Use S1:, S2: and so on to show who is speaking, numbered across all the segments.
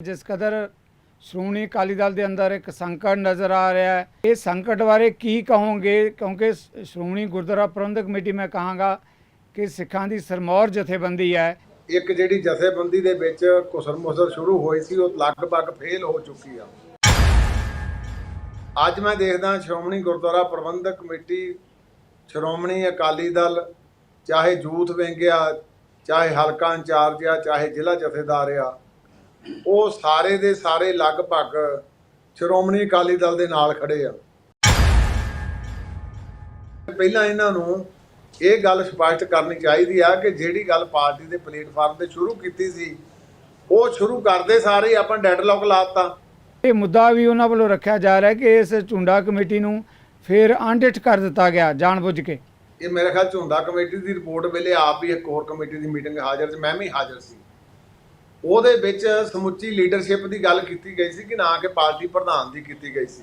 S1: ਜਿਸ ਕਦਰ ਸ਼੍ਰੋਮਣੀ ਅਕਾਲੀ ਦਲ ਦੇ ਅੰਦਰ ਇੱਕ ਸੰਕਟ ਨਜ਼ਰ ਆ ਰਿਹਾ ਹੈ। ਇਹ ਸੰਕਟ ਬਾਰੇ ਕੀ ਕਹੋਗੇ? ਕਿਉਂਕਿ ਸ਼੍ਰੋਮਣੀ ਗੁਰਦੁਆਰਾ ਪ੍ਰਬੰਧਕ ਕਮੇਟੀ, ਮੈਂ ਕਹਾਂਗਾ ਕਿ ਸਿੱਖਾਂ ਦੀ ਸਰਮੌਰ ਜਥੇਬੰਦੀ ਹੈ।
S2: ਇੱਕ ਜਿਹੜੀ ਜਥੇਬੰਦੀ ਦੇ ਵਿੱਚ ਕੁਸਰ ਸ਼ੁਰੂ ਹੋਈ ਸੀ, ਉਹ ਲਗਭਗ ਫੇਲ ਹੋ ਚੁੱਕੀ ਆ। ਅੱਜ ਮੈਂ ਦੇਖਦਾ ਸ਼੍ਰੋਮਣੀ ਗੁਰਦੁਆਰਾ ਪ੍ਰਬੰਧਕ ਕਮੇਟੀ, ਸ਼੍ਰੋਮਣੀ ਅਕਾਲੀ ਦਲ, ਚਾਹੇ ਯੂਥ ਵਿੰਗ ਆ, ਚਾਹੇ ਹਲਕਾ ਇੰਚਾਰਜ ਆ, ਚਾਹੇ ਜ਼ਿਲ੍ਹਾ ਜਥੇਦਾਰ ਆ ਉਹ ਸਾਰੇ ਦੇ ਸਾਰੇ ਲਗਭਗ ਸ਼੍ਰੋਮਣੀ ਅਕਾਲੀ ਦਲ ਦੇ ਨਾਲ ਖੜੇ ਆ। ਪਹਿਲਾਂ ਇਹਨਾਂ ਨੂੰ ਇਹ ਗੱਲ ਸਪਸ਼ਟ ਕਰਨੀ ਚਾਹੀਦੀ ਆ ਕਿ ਜਿਹੜੀ ਗੱਲ ਪਾਰਟੀ ਦੇ ਪਲੇਟਫਾਰਮ ਤੇ ਸ਼ੁਰੂ ਕੀਤੀ ਸੀ ਉਹ ਸ਼ੁਰੂ ਕਰਦੇ ਸਾਰੇ ਹੀ ਆਪਾਂ ਡੈਡਲੌਕ ਲਾਤਾ
S1: ਇਹ ਮੁੱਦਾ ਵੀ ਉਹਨਾਂ ਵੱਲੋਂ ਰੱਖਿਆ ਜਾ ਰਿਹਾ ਕਿ ਇਸ ਝੁੰਡਾ ਕਮੇਟੀ ਨੂੰ ਫਿਰ ਅਣਡਿਠ ਕਰ ਦਿੱਤਾ ਗਿਆ ਜਾਣਬੁੱਝ ਕੇ।
S2: ਇਹ ਮੇਰੇ ਖਿਆਲ ਝੁੰਦਾ ਕਮੇਟੀ ਦੀ ਰਿਪੋਰਟ ਵੇਲੇ ਆਪ ਵੀ ਇੱਕ ਹੋਰ ਕਮੇਟੀ ਦੀ ਮੀਟਿੰਗ ਹਾਜ਼ਰ ਸੀ ਮੈਂ ਵੀ ਹਾਜ਼ਰ ਸੀ। ਉਹਦੇ ਵਿੱਚ ਸਮੁੱਚੀ ਲੀਡਰਸ਼ਿਪ ਦੀ ਗੱਲ ਕੀਤੀ ਗਈ ਸੀ ਕਿ ਨਾ ਕਿ ਪਾਰਟੀ ਪ੍ਰਧਾਨ ਦੀ ਕੀਤੀ ਗਈ ਸੀ।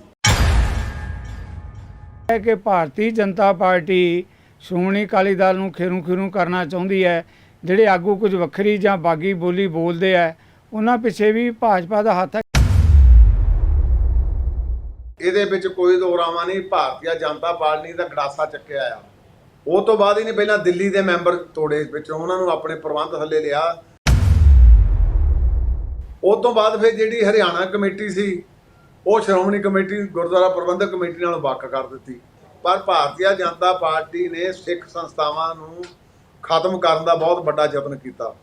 S1: ਹੈ ਕਿ ਭਾਰਤੀ ਜਨਤਾ ਪਾਰਟੀ ਸ਼੍ਰੋਮਣੀ ਅਕਾਲੀ ਦਲ ਨੂੰ ਖੇਰੂ ਖੇਰੂ ਕਰਨਾ ਚਾਹੁੰਦੀ ਹੈ ਜਿਹੜੇ ਆਗੂ ਕੁਝ ਵੱਖਰੀ ਜਾਂ ਬਾਗੀ ਬੋਲੀ ਬੋਲਦੇ ਆ ਉਹਨਾਂ ਪਿੱਛੇ ਵੀ ਭਾਜਪਾ ਦਾ ਹੱਥ ਹੈ।
S2: ਇਹਦੇ ਵਿੱਚ ਕੋਈ ਦੋਰਾਵਾ ਨਹੀਂ ਭਾਰਤੀ ਜਨਤਾ ਪਾਰਟੀ ਦਾ ਗੜਾਸਾ ਚੱਕਿਆ ਆ। ਉਹ ਤੋਂ ਬਾਅਦ ਹੀ ਨਹੀਂ ਪਹਿਲਾਂ ਦਿੱਲੀ ਦੇ ਮੈਂਬਰ ਤੋੜੇ ਵਿੱਚ ਉਹਨਾਂ ਨੂੰ ਆਪਣੇ ਪ੍ਰਬੰਧ ਥੱਲੇ ਲਿਆ। ਉਹ ਤੋਂ ਬਾਅਦ ਫਿਰ ਜਿਹੜੀ ਹਰਿਆਣਾ ਕਮੇਟੀ ਸੀ, ਉਹ ਸ਼੍ਰੋਮਣੀ ਕਮੇਟੀ, ਗੁਰਦੁਆਰਾ ਪ੍ਰਬੰਧਕ ਕਮੇਟੀ ਨਾਲ ਵੱਖ ਕਰ ਦਿੱਤੀ। ਪਰ ਭਾਰਤੀ ਜਨਤਾ ਪਾਰਟੀ ਨੇ ਸਿੱਖ ਸੰਸਥਾਵਾਂ ਨੂੰ ਖਤਮ ਕਰਨ ਦਾ ਬਹੁਤ ਵੱਡਾ ਯਤਨ ਕੀਤਾ।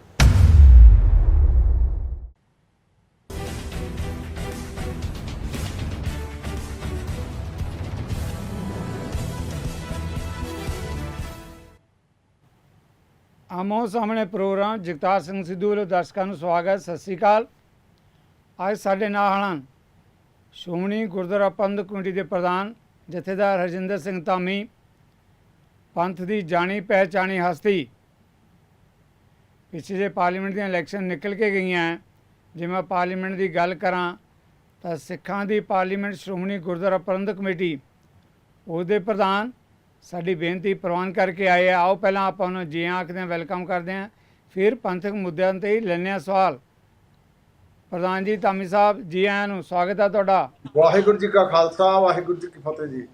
S1: ਆਮੋ ਸਾਹਮਣੇ ਪ੍ਰੋਗਰਾਮ ਜਗਤਾਰ ਸਿੰਘ ਸਿੱਧੂ ਵੱਲੋਂ ਦਰਸ਼ਕਾਂ ਨੂੰ ਸਵਾਗਤ, ਸਤਿ ਸ੍ਰੀ ਅਕਾਲ। ਅੱਜ ਸਾਡੇ ਨਾਲ ਹਨ ਸ਼੍ਰੋਮਣੀ ਗੁਰਦੁਆਰਾ ਪ੍ਰਬੰਧਕ ਕਮੇਟੀ ਦੇ ਪ੍ਰਧਾਨ ਜਥੇਦਾਰ ਹਰਜਿੰਦਰ ਸਿੰਘ ਧਾਮੀ, ਪੰਥ ਦੀ ਜਾਣੀ ਪਹਿਚਾਣੀ ਹਸਤੀ ਪਿੱਛੇ ਪਿਛਲੇ ਪਾਰਲੀਮੈਂਟ ਦੀਆਂ ਇਲੈਕਸ਼ਨ ਨਿਕਲ ਕੇ ਗਈਆਂ ਹੈ। ਜੇ ਮੈਂ ਪਾਰਲੀਮੈਂਟ ਦੀ ਗੱਲ ਕਰਾਂ, ਤਾਂ ਸਿੱਖਾਂ ਦੀ ਪਾਰਲੀਮੈਂਟ ਸ਼੍ਰੋਮਣੀ ਗੁਰਦੁਆਰਾ ਪ੍ਰਬੰਧਕ ਕਮੇਟੀ, ਉਹਦੇ ਪ੍ਰਧਾਨ ਸਾਡੀ ਬੇਨਤੀ ਪ੍ਰਵਾਨ ਕਰਕੇ ਆਏ ਆ ਆਓ ਪਹਿਲਾਂ ਆਪਾਂ ਨੂੰ ਜੀ ਆਖਦੇ ਹਾਂ ਵੈਲਕਮ ਕਰਦੇ ਹਾਂ ਫਿਰ ਪੰਥਕ ਮੁੱਦਿਆਂ ਤੇ ਹੀ ਲੈਂਦੇ ਹਾਂ ਸਵਾਲ ਪ੍ਰਧਾਨ ਜੀ ਧਾਮੀ ਸਾਹਿਬ ਜੀ ਆਇਆਂ ਨੂੰ ਸਵਾਗਤ ਹੈ ਤੁਹਾਡਾ।
S2: ਵਾਹਿਗੁਰੂ ਜੀ ਕਾ ਖਾਲਸਾ ਵਾਹਿਗੁਰੂ ਜੀ ਕੀ ਫਤਿਹ ਜੀ।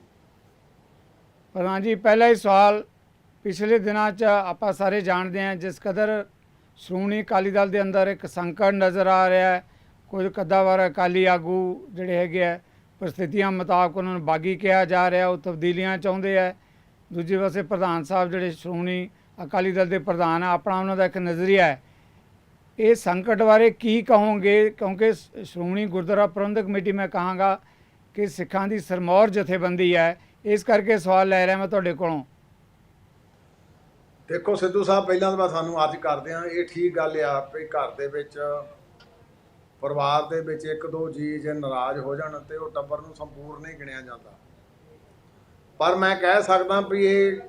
S1: ਪ੍ਰਧਾਨ ਜੀ ਪਹਿਲਾ ਹੀ ਸਵਾਲ ਪਿਛਲੇ ਦਿਨਾਂ 'ਚ ਆਪਾਂ ਸਾਰੇ ਜਾਣਦੇ ਹਾਂ ਜਿਸ ਕਦਰ ਸ਼੍ਰੋਮਣੀ ਅਕਾਲੀ ਦਲ ਦੇ ਅੰਦਰ ਇੱਕ ਸੰਕਟ ਨਜ਼ਰ ਆ ਰਿਹਾ ਹੈ। ਕੁਝ ਕੱਦਾਵਰ ਅਕਾਲੀ ਆਗੂ ਜਿਹੜੇ ਹੈਗੇ ਆ ਪ੍ਰਸਥਿਤੀਆਂ ਮੁਤਾਬਕ ਉਹਨਾਂ ਨੂੰ ਬਾਗੀ ਕਿਹਾ ਜਾ ਰਿਹਾ ਉਹ ਤਬਦੀਲੀਆਂ ਚਾਹੁੰਦੇ ਆ। ਦੂਜੇ ਪਾਸੇ ਪ੍ਰਧਾਨ ਸਾਹਿਬ ਜਿਹੜੇ ਸ਼੍ਰੋਮਣੀ ਅਕਾਲੀ ਦਲ ਦੇ ਪ੍ਰਧਾਨ ਆ ਆਪਣਾ ਉਹਨਾਂ ਦਾ ਇੱਕ ਨਜ਼ਰੀਆ ਹੈ। ਇਹ ਸੰਕਟ ਬਾਰੇ ਕੀ ਕਹੋਗੇ? ਕਿਉਂਕਿ ਸ਼੍ਰੋਮਣੀ ਗੁਰਦੁਆਰਾ ਪ੍ਰਬੰਧਕ ਕਮੇਟੀ ਮੈਂ ਕਹਾਂਗਾ ਕਿ ਸਿੱਖਾਂ ਦੀ ਸਰਮੌਰ ਜਥੇਬੰਦੀ ਹੈ। ਇਸ ਕਰਕੇ ਸਵਾਲ ਲੈ ਰਿਹਾ ਮੈਂ ਤੁਹਾਡੇ ਕੋਲੋਂ।
S2: ਦੇਖੋ ਸਿੱਧੂ ਸਾਹਿਬ, ਪਹਿਲਾਂ ਤਾਂ ਮੈਂ ਤੁਹਾਨੂੰ ਅੱਜ ਕਰਦੇ ਆ ਇਹ ਠੀਕ ਗੱਲ ਆ ਵੀ ਘਰ ਦੇ ਵਿੱਚ ਪਰਿਵਾਰ ਦੇ ਵਿੱਚ ਇੱਕ ਦੋ ਜੀ ਜੇ ਨਾਰਾਜ਼ ਹੋ ਜਾਣ ਤੇ ਉਹ ਟੱਬਰ ਨੂੰ ਸੰਪੂਰਨ ਨਹੀਂ ਗਿਣਿਆ ਜਾਂਦਾ। ਪਰ ਮੈਂ ਕਹਿ ਸਕਦਾ ਵੀ ਇਹ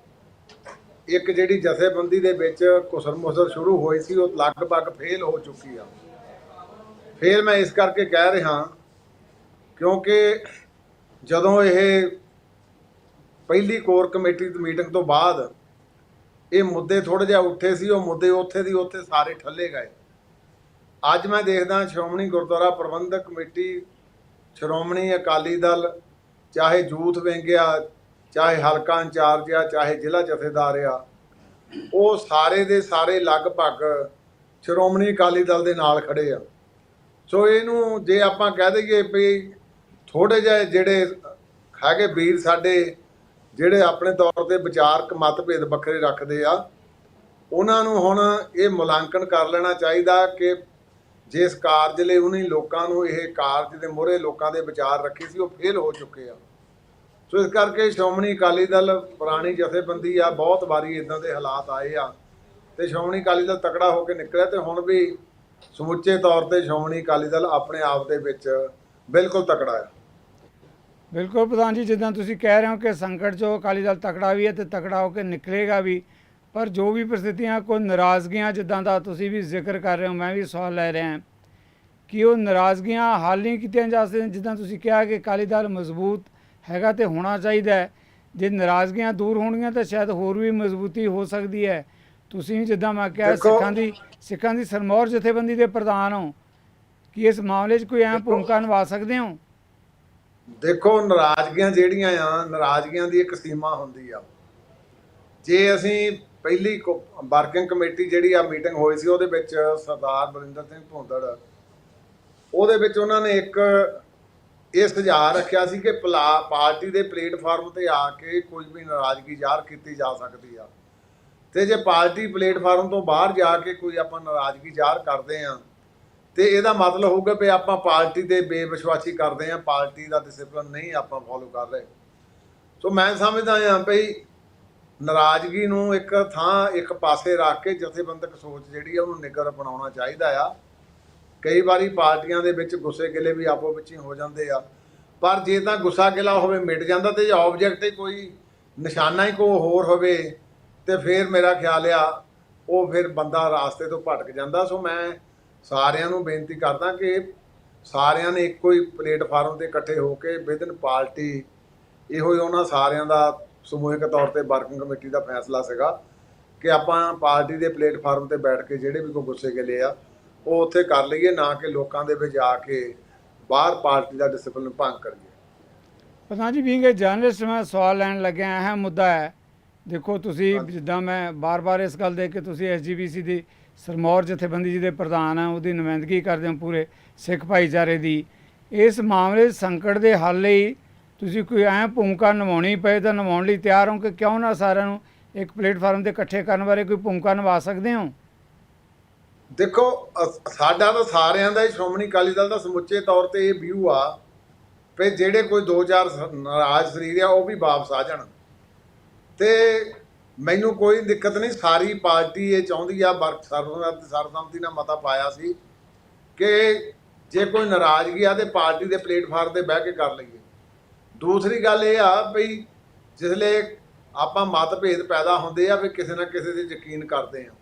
S2: ਇੱਕ ਜਿਹੜੀ ਜਥੇਬੰਦੀ ਦੇ ਵਿੱਚ ਕੁਸਰ ਮੁਸਰ ਸ਼ੁਰੂ ਹੋਈ ਸੀ, ਉਹ ਲਗਭਗ ਫੇਲ ਹੋ ਚੁੱਕੀ ਆ। ਫੇਲ ਮੈਂ ਇਸ ਕਰਕੇ ਕਹਿ ਰਿਹਾ ਕਿਉਂਕਿ ਜਦੋਂ ਇਹ ਪਹਿਲੀ ਕੋਰ ਕਮੇਟੀ ਦੀ ਮੀਟਿੰਗ ਤੋਂ ਬਾਅਦ ਇਹ ਮੁੱਦੇ ਥੋੜੇ ਜਿਹਾ ਉੱਠੇ ਸੀ, ਉਹ ਮੁੱਦੇ ਉੱਥੇ ਦੀ ਉੱਥੇ ਸਾਰੇ ਠੱਲੇ ਗਏ। ਅੱਜ ਮੈਂ ਦੇਖਦਾ ਸ਼੍ਰੋਮਣੀ ਗੁਰਦੁਆਰਾ ਪ੍ਰਬੰਧਕ ਕਮੇਟੀ, ਸ਼੍ਰੋਮਣੀ ਅਕਾਲੀ ਦਲ, ਚਾਹੇ ਯੂਥ ਵਿੰਗ ਆ ਚਾਹੇ ਹਲਕਾ ਇੰਚਾਰਜ ਆ, ਚਾਹੇ ਜ਼ਿਲ੍ਹਾ ਜਥੇਦਾਰ ਆ, ਉਹ ਸਾਰੇ ਦੇ ਸਾਰੇ ਲਗਭਗ ਸ਼੍ਰੋਮਣੀ ਅਕਾਲੀ ਦਲ ਦੇ ਨਾਲ ਖੜੇ ਆ। ਸੋ ਇਹਨੂੰ ਜੇ ਆਪਾਂ ਕਹਿ ਦਈਏ ਵੀ ਥੋੜੇ ਜਿਹੇ ਜਿਹੜੇ ਹੈਗੇ ਵੀਰ ਸਾਡੇ, ਜਿਹੜੇ ਆਪਣੇ ਤੌਰ ਤੇ ਵਿਚਾਰਕ ਮਤਭੇਦ ਵੱਖਰੇ ਰੱਖਦੇ ਆ, ਉਹਨਾਂ ਨੂੰ ਹੁਣ ਇਹ ਮੁਲਾਂਕਣ ਕਰ ਲੈਣਾ ਚਾਹੀਦਾ ਕਿ ਜਿਸ ਕਾਰਜ ਲਈ ਉਹਨੇ ਲੋਕਾਂ ਨੂੰ ਇਹ ਕਾਰਜ ਦੇ ਮੋਹਰੇ ਲੋਕਾਂ ਦੇ ਵਿਚਾਰ ਰੱਖੇ ਸੀ, ਉਹ ਫੇਲ ਹੋ ਚੁੱਕੇ ਆ। ਸੋ ਇਸ ਕਰਕੇ ਸ਼੍ਰੋਮਣੀ ਅਕਾਲੀ ਦਲ ਪੁਰਾਣੀ ਜਥੇਬੰਦੀ ਆ, ਬਹੁਤ ਵਾਰੀ ਇਦਾਂ ਦੇ ਹਾਲਾਤ ਆਏ ਆ ਤੇ ਸ਼੍ਰੋਮਣੀ ਅਕਾਲੀ ਦਲ ਤਕੜਾ ਹੋ ਕੇ ਨਿਕਲਿਆ ਤੇ ਹੁਣ ਵੀ ਸਮੁੱਚੇ ਤੌਰ ਤੇ ਸ਼੍ਰੋਮਣੀ ਅਕਾਲੀ ਦਲ ਆਪਣੇ ਆਪ ਦੇ ਵਿੱਚ ਬਿਲਕੁਲ ਤਕੜਾ ਹੈ
S1: ਬਿਲਕੁਲ ਪ੍ਰਧਾਨ ਜੀ, ਜਿੱਦਾਂ ਤੁਸੀਂ ਕਹਿ ਰਹੇ ਹੋ ਕਿ ਸੰਕਟ 'ਚੋਂ ਅਕਾਲੀ ਦਲ ਤਕੜਾ ਵੀ ਹੈ ਤੇ ਤਕੜਾ ਹੋ ਕੇ ਨਿਕਲੇਗਾ ਵੀ, ਪਰ ਜੋ ਵੀ ਪ੍ਰਸਥਿਤੀਆਂ, ਕੋਈ ਨਾਰਾਜ਼ਗੀਆਂ ਜਿੱਦਾਂ ਦਾ ਤੁਸੀਂ ਵੀ ਜ਼ਿਕਰ ਕਰ ਰਹੇ ਹੋ, ਮੈਂ ਵੀ ਸਵਾਲ ਲੈ ਰਿਹਾ ਕਿ ਉਹ ਨਾਰਾਜ਼ਗੀਆਂ ਹੱਲ ਨਹੀਂ ਕੀਤੀਆਂ ਜਾ ਸਕਦੀਆਂ ਜਿੱਦਾਂ ਤੁਸੀਂ ਕਿਹਾ ਕਿ ਅਕਾਲੀ ਦਲ ਮਜ਼ਬੂਤ ਹੈਗਾ ਤੇ ਹੋਣਾ ਚਾਹੀਦਾ ਹੈ। ਜੇ ਨਾਰਾਜ਼ਗੀਆਂ ਦੂਰ ਹੋਣਗੀਆਂ ਤਾਂ ਸ਼ਾਇਦ ਹੋਰ ਵੀ ਮਜ਼ਬੂਤੀ ਹੋ ਸਕਦੀ ਹੈ। ਤੁਸੀਂ ਜਿੱਦਾਂ ਮੈਂ ਕਿਹਾ ਸਿੱਖਾਂ ਦੀ ਸਿੱਖਾਂ ਦੀ ਸਰਮੌਰ ਜਥੇਬੰਦੀ ਦੇ ਪ੍ਰਧਾਨ ਹੋ। ਕੀ ਇਸ ਮਾਮਲੇ 'ਚ ਕੋਈ ਐਂ ਭੂਮਿਕਾ ਨਿਭਾ ਸਕਦੇ ਹੋ?
S2: ਦੇਖੋ ਨਾਰਾਜ਼ਗੀਆਂ ਜਿਹੜੀਆਂ ਆ ਨਾਰਾਜ਼ਗੀਆਂ ਦੀ ਇੱਕ ਸੀਮਾ ਹੁੰਦੀ ਆ। ਜੇ ਅਸੀਂ ਪਹਿਲੀ ਵਰਕਿੰਗ ਕਮੇਟੀ ਜਿਹੜੀ ਆ ਮੀਟਿੰਗ ਹੋਈ ਸੀ ਉਹਦੇ ਵਿੱਚ ਸਰਦਾਰ ਬਰਿੰਦਰ ਸਿੰਘ ਭੁੰਦੜ ਉਹਦੇ ਵਿੱਚ ਉਹਨਾਂ ਨੇ ਇੱਕ ਇਹ ਸੁਝਾਅ ਰੱਖਿਆ ਸੀ ਕਿ ਪਲਾ- ਪਾਰਟੀ ਦੇ ਪਲੇਟਫਾਰਮ ਤੇ ਆ ਕੇ ਕੋਈ ਵੀ ਨਾਰਾਜ਼ਗੀ ਜ਼ਾਹਰ ਕੀਤੀ ਜਾ ਸਕਦੀ ਆ। ਤੇ ਜੇ ਪਾਰਟੀ ਪਲੇਟਫਾਰਮ ਤੋਂ ਬਾਹਰ ਜਾ ਕੇ ਕੋਈ ਆਪਾਂ ਨਾਰਾਜ਼ਗੀ ਜ਼ਾਹਰ ਕਰਦੇ ਆ, ਤੇ ਇਹਦਾ ਮਤਲਬ ਹੋਊਗਾ ਵੀ ਆਪਾਂ ਪਾਰਟੀ ਦੇ ਬੇਵਿਸ਼ਵਾਸੀ ਕਰਦੇ ਆ, ਪਾਰਟੀ ਦਾ ਡਿਸਪਲਿਨ ਨਹੀਂ ਆਪਾਂ ਫੋਲੋ ਕਰ ਰਹੇ। ਸੋ ਮੈਂ ਸਮਝਦਾ ਆ ਭਈ ਨਾਰਾਜ਼ਗੀ ਨੂੰ ਇੱਕ ਥਾਂ ਇੱਕ ਪਾਸੇ ਰੱਖ ਕੇ ਜਥੇਬੰਦਕ ਸੋਚ ਜਿਹੜੀ ਆ ਉਹਨੂੰ ਨਿੱਘਰ ਅਪਣਾਉਣਾ ਚਾਹੀਦਾ ਆ। ਕਈ ਵਾਰੀ ਪਾਰਟੀਆਂ ਦੇ ਵਿੱਚ ਗੁੱਸੇ ਗਿਲੇ ਵੀ ਆਪੋ ਵਿੱਚ ਹੀ ਹੋ ਜਾਂਦੇ ਆ। ਪਰ ਜੇ ਤਾਂ ਗੁੱਸਾ ਗਿਲਾ ਹੋਵੇ, ਮਿਟ ਜਾਂਦਾ ਤੇ ਜੇ ਆਬਜੈਕਟ ਹੀ ਕੋਈ ਨਿਸ਼ਾਨਾ ਹੀ ਕੋਈ ਹੋਰ ਹੋਵੇ, ਤੇ ਫਿਰ ਮੇਰਾ ਖਿਆਲ ਆ, ਉਹ ਫਿਰ ਬੰਦਾ ਰਾਸਤੇ ਤੋਂ ਭਟਕ ਜਾਂਦਾ। ਸੋ ਮੈਂ ਸਾਰਿਆਂ ਨੂੰ ਬੇਨਤੀ ਕਰਦਾ ਕਿ ਸਾਰਿਆਂ ਨੇ ਇੱਕੋ ਹੀ ਪਲੇਟਫਾਰਮ ਤੇ ਇਕੱਠੇ ਹੋ ਕੇ ਵਿਦਨ ਪਾਰਟੀ, ਇਹੋ ਹੀ ਉਹਨਾਂ ਸਾਰਿਆਂ ਦਾ ਸਮੂਹਿਕ ਤੌਰ ਤੇ ਵਰਕਿੰਗ ਕਮੇਟੀ ਦਾ ਫੈਸਲਾ ਸੀਗਾ ਕਿ ਆਪਾਂ ਪਾਰਟੀ ਦੇ ਪਲੇਟਫਾਰਮ ਤੇ ਬੈਠ ਕੇ ਜਿਹੜੇ ਵੀ ਕੋਈ ਗੁੱਸੇ ਗਿਲੇ ਆ ਉਹ ਉੱਥੇ ਕਰ ਲਈਏ ਨਾ ਕਿ ਲੋਕਾਂ ਦੇ ਵਿੱਚ ਆ ਕੇ ਬਾਹਰ ਪਾਰਟੀ ਦਾ ਡਿਸਪਲਿਨ ਭੰਗ ਕਰੀਏ।
S1: ਪ੍ਰਧਾਨ ਜੀ ਬੀਂਗ ਜਰਨਲਿਸਟ ਮੈਂ ਸਵਾਲ ਲੈਣ ਲੱਗਿਆ ਅਹਿਮ ਮੁੱਦਾ ਹੈ। ਦੇਖੋ ਤੁਸੀਂ। ਜਿੱਦਾਂ ਮੈਂ ਬਾਰ-ਬਾਰ ਇਸ ਗੱਲ ਦੇ ਕਿ ਤੁਸੀਂ ਐਸਜੀਬੀਸੀ ਦੀ ਸਰਮੌਰ ਜਥੇਬੰਦੀ ਜੀ ਦੇ ਪ੍ਰਧਾਨ ਆ ਉਹਦੀ ਨੁਮਾਇੰਦਗੀ ਕਰਦੇ ਹੋ ਪੂਰੇ ਸਿੱਖ ਭਾਈਚਾਰੇ ਦੀ। ਇਸ ਮਾਮਲੇ ਸੰਕਟ ਦੇ ਹੱਲ ਲਈ ਤੁਸੀਂ ਕੋਈ ਐਂ ਭੂਮਿਕਾ ਨਿਭਾਉਣੀ ਪਏ ਤਾਂ ਨਿਭਾਉਣ ਲਈ ਤਿਆਰ ਹੋ ਕਿ ਕਿਉਂ ਨਾ ਸਾਰਿਆਂ ਨੂੰ ਇੱਕ ਪਲੇਟਫਾਰਮ ਤੇ ਇਕੱਠੇ ਕਰਨ ਬਾਰੇ ਕੋਈ ਭੂਮਿਕਾ ਨਿਭਾ ਸਕਦੇ ਹੋ?
S2: ਦੇਖੋ, ਅਸ- ਸਾਡਾ ਤਾਂ ਸਾਰਿਆਂ ਦਾ ਹੀ ਸ਼੍ਰੋਮਣੀ ਅਕਾਲੀ ਦਲ ਦਾ ਸਮੁੱਚੇ ਤੌਰ ਤੇ ਇਹ ਵਿਊ ਆ ਵੀ ਜਿਹੜੇ ਕੋਈ ਦੋ ਚਾਰ ਨਾਰਾਜ਼ ਸਰੀਰ ਆ, ਉਹ ਵੀ ਵਾਪਸ ਆ ਜਾਣ। ਤੇ ਮੈਨੂੰ ਕੋਈ ਦਿੱਕਤ ਨਹੀਂ, ਸਾਰੀ ਪਾਰਟੀ ਇਹ ਚਾਹੁੰਦੀ ਆ, ਵਰਕ ਸਰਵ, ਸਰਬਸੰਮਤੀ ਨਾਲ ਮਤਾ ਪਾਇਆ ਸੀ ਕਿ ਜੇ ਕੋਈ ਨਾਰਾਜ਼ਗੀ ਆ ਤੇ ਪਾਰਟੀ ਦੇ ਪਲੇਟਫਾਰਮ ਤੇ ਬਹਿ ਕੇ ਕਰ ਲਈਏ। ਦੂਸਰੀ ਗੱਲ ਇਹ ਆ ਵੀ ਜਿਸਲੇ ਆਪਾਂ ਮਤਭੇਦ ਪੈਦਾ ਹੁੰਦੇ ਆ, ਵੀ ਕਿਸੇ ਨਾ ਕਿਸੇ ਤੇ ਯਕੀਨ ਕਰਦੇ ਆ।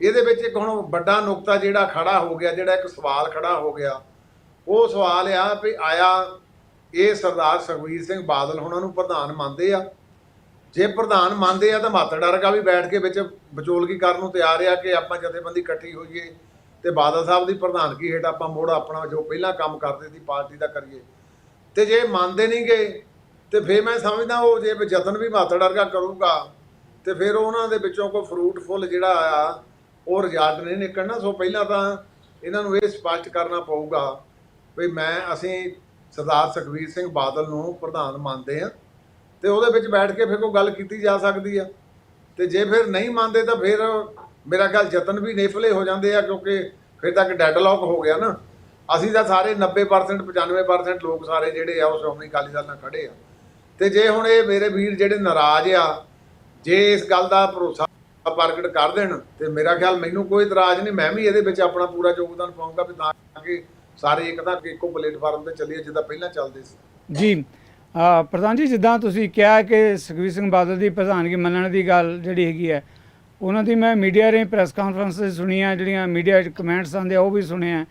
S2: ਇਹਦੇ ਵਿੱਚ ਇੱਕ ਹੁਣ ਵੱਡਾ ਨੁਕਤਾ ਜਿਹੜਾ ਖੜਾ ਹੋ ਗਿਆ, ਜਿਹੜਾ ਇੱਕ ਸਵਾਲ ਖੜਾ ਹੋ ਗਿਆ, ਉਹ ਸਵਾਲ ਆ ਵੀ ਆਇਆ ਇਹ ਸਰਦਾਰ ਸੁਖਬੀਰ ਸਿੰਘ ਬਾਦਲ ਹੁਣਾਂ ਨੂੰ ਪ੍ਰਧਾਨ ਮੰਨਦੇ ਆ। ਜੇ ਪ੍ਰਧਾਨ ਮੰਨਦੇ ਆ ਤਾਂ ਮਾਤੜ ਵਰਗਾ ਵੀ ਬੈਠ ਕੇ ਵਿੱਚ ਵਿਚੋਲਗੀ ਕਰਨ ਨੂੰ ਤਿਆਰ ਆ ਕਿ ਆਪਾਂ ਜਥੇਬੰਦੀ ਇਕੱਠੀ ਹੋਈਏ ਤੇ ਬਾਦਲ ਸਾਹਿਬ ਦੀ ਪ੍ਰਧਾਨਗੀ ਹੇਠ ਆਪਾਂ ਮੋੜ ਆਪਣਾ ਜੋ ਪਹਿਲਾਂ ਕੰਮ ਕਰਦੇ ਸੀ ਪਾਰਟੀ ਦਾ ਕਰੀਏ। ਤੇ ਜੇ ਮੰਨਦੇ ਨਹੀਂ ਗਏ, ਤੇ ਫੇਰ ਮੈਂ ਸਮਝਦਾ ਉਹ ਜੇ ਯਤਨ ਵੀ ਮਾਤੜ ਵਰਗਾ ਕਰੂਗਾ, ਤੇ ਫਿਰ ਉਹਨਾਂ ਦੇ ਵਿੱਚੋਂ ਕੋਈ ਫਰੂਟਫੁੱਲ ਜਿਹੜਾ ਆ ਉਹ ਰਿਜ਼ਲਟ ਨਹੀਂ ਨਿਕਲਣਾ, ਸੋ ਪਹਿਲਾਂ ਤਾਂ ਇਹਨਾਂ ਨੂੰ ਇਹ ਸਪਸ਼ਟ ਕਰਨਾ ਪਊਗਾ ਵੀ ਮੈਂ, ਅਸੀਂ ਸਰਦਾਰ ਸੁਖਬੀਰ ਸਿੰਘ ਬਾਦਲ ਨੂੰ ਪ੍ਰਧਾਨ ਮੰਨਦੇ ਆ ਤੇ ਉਹਦੇ ਵਿੱਚ ਬੈਠ ਕੇ ਫਿਰ ਕੋਈ ਗੱਲ ਕੀਤੀ ਜਾ ਸਕਦੀ ਆ। ਤੇ ਜੇ ਫਿਰ ਨਹੀਂ ਮੰਨਦੇ ਤਾਂ ਫਿਰ ਮੇਰਾ ਖਿਆਲ ਯਤਨ ਵੀ ਨਿਫਲੇ ਹੋ ਜਾਂਦੇ ਆ, ਕਿਉਂਕਿ ਫਿਰ ਤੱਕ ਡੈਡਲੌਕ ਹੋ ਗਿਆ ਨਾ। ਅਸੀਂ ਤਾਂ ਸਾਰੇ 90% 95% ਲੋਕ ਸਾਰੇ ਜਿਹੜੇ ਆ, ਉਹ ਸ਼੍ਰੋਮਣੀ ਅਕਾਲੀ ਦਲ ਨਾਲ ਖੜੇ ਆ। ਤੇ ਜੇ ਹੁਣ ਇਹ ਮੇਰੇ ਵੀਰ ਜਿਹੜੇ ਨਾਰਾਜ਼ ਆ, ਜੇ ਇਸ ਗੱਲ ਦਾ ਭਰੋਸਾ ਪ੍ਰਗਟ ਕਰ ਦੇਣ ਤੇ ਮੇਰਾ ਖਿਆਲ ਮੈਨੂੰ ਕੋਈ ਇਤਰਾਜ਼ ਨਹੀਂ, ਮੈਂ ਵੀ ਇਹਦੇ ਵਿੱਚ ਆਪਣਾ ਪੂਰਾ ਯੋਗਦਾਨ ਪਾਉਂਗਾ ਵੀ ਤਾਂ ਕਿ ਸਾਰੇ ਇੱਕ ਤਾਂ ਇੱਕੋ ਪਲੇਟਫਾਰਮ ਤੇ ਚੱਲੀਏ ਜਿੱਦਾਂ ਪਹਿਲਾਂ ਚੱਲਦੇ ਸੀ।
S1: ਜੀ ਪ੍ਰਧਾਨ ਜੀ, ਜਿੱਦਾਂ ਤੁਸੀਂ ਕਿਹਾ ਕਿ ਸੁਖਬੀਰ ਸਿੰਘ ਬਾਦਲ ਦੀ ਪ੍ਰਧਾਨਗੀ ਮੰਨਣ ਦੀ ਗੱਲ ਜਿਹੜੀ ਹੈਗੀ ਹੈ, ਉਹਨਾਂ ਦੀ ਮੈਂ ਮੀਡੀਆ ਰੇ ਪ੍ਰੈਸ ਕਾਨਫਰੰਸ ਸੁਣੀਆਂ, ਜਿਹੜੀਆਂ ਮੀਡੀਆ ਕਮੈਂਟਸ ਆਉਂਦੇ ਆ, ਉਹ ਵੀ ਸੁਣਿਆ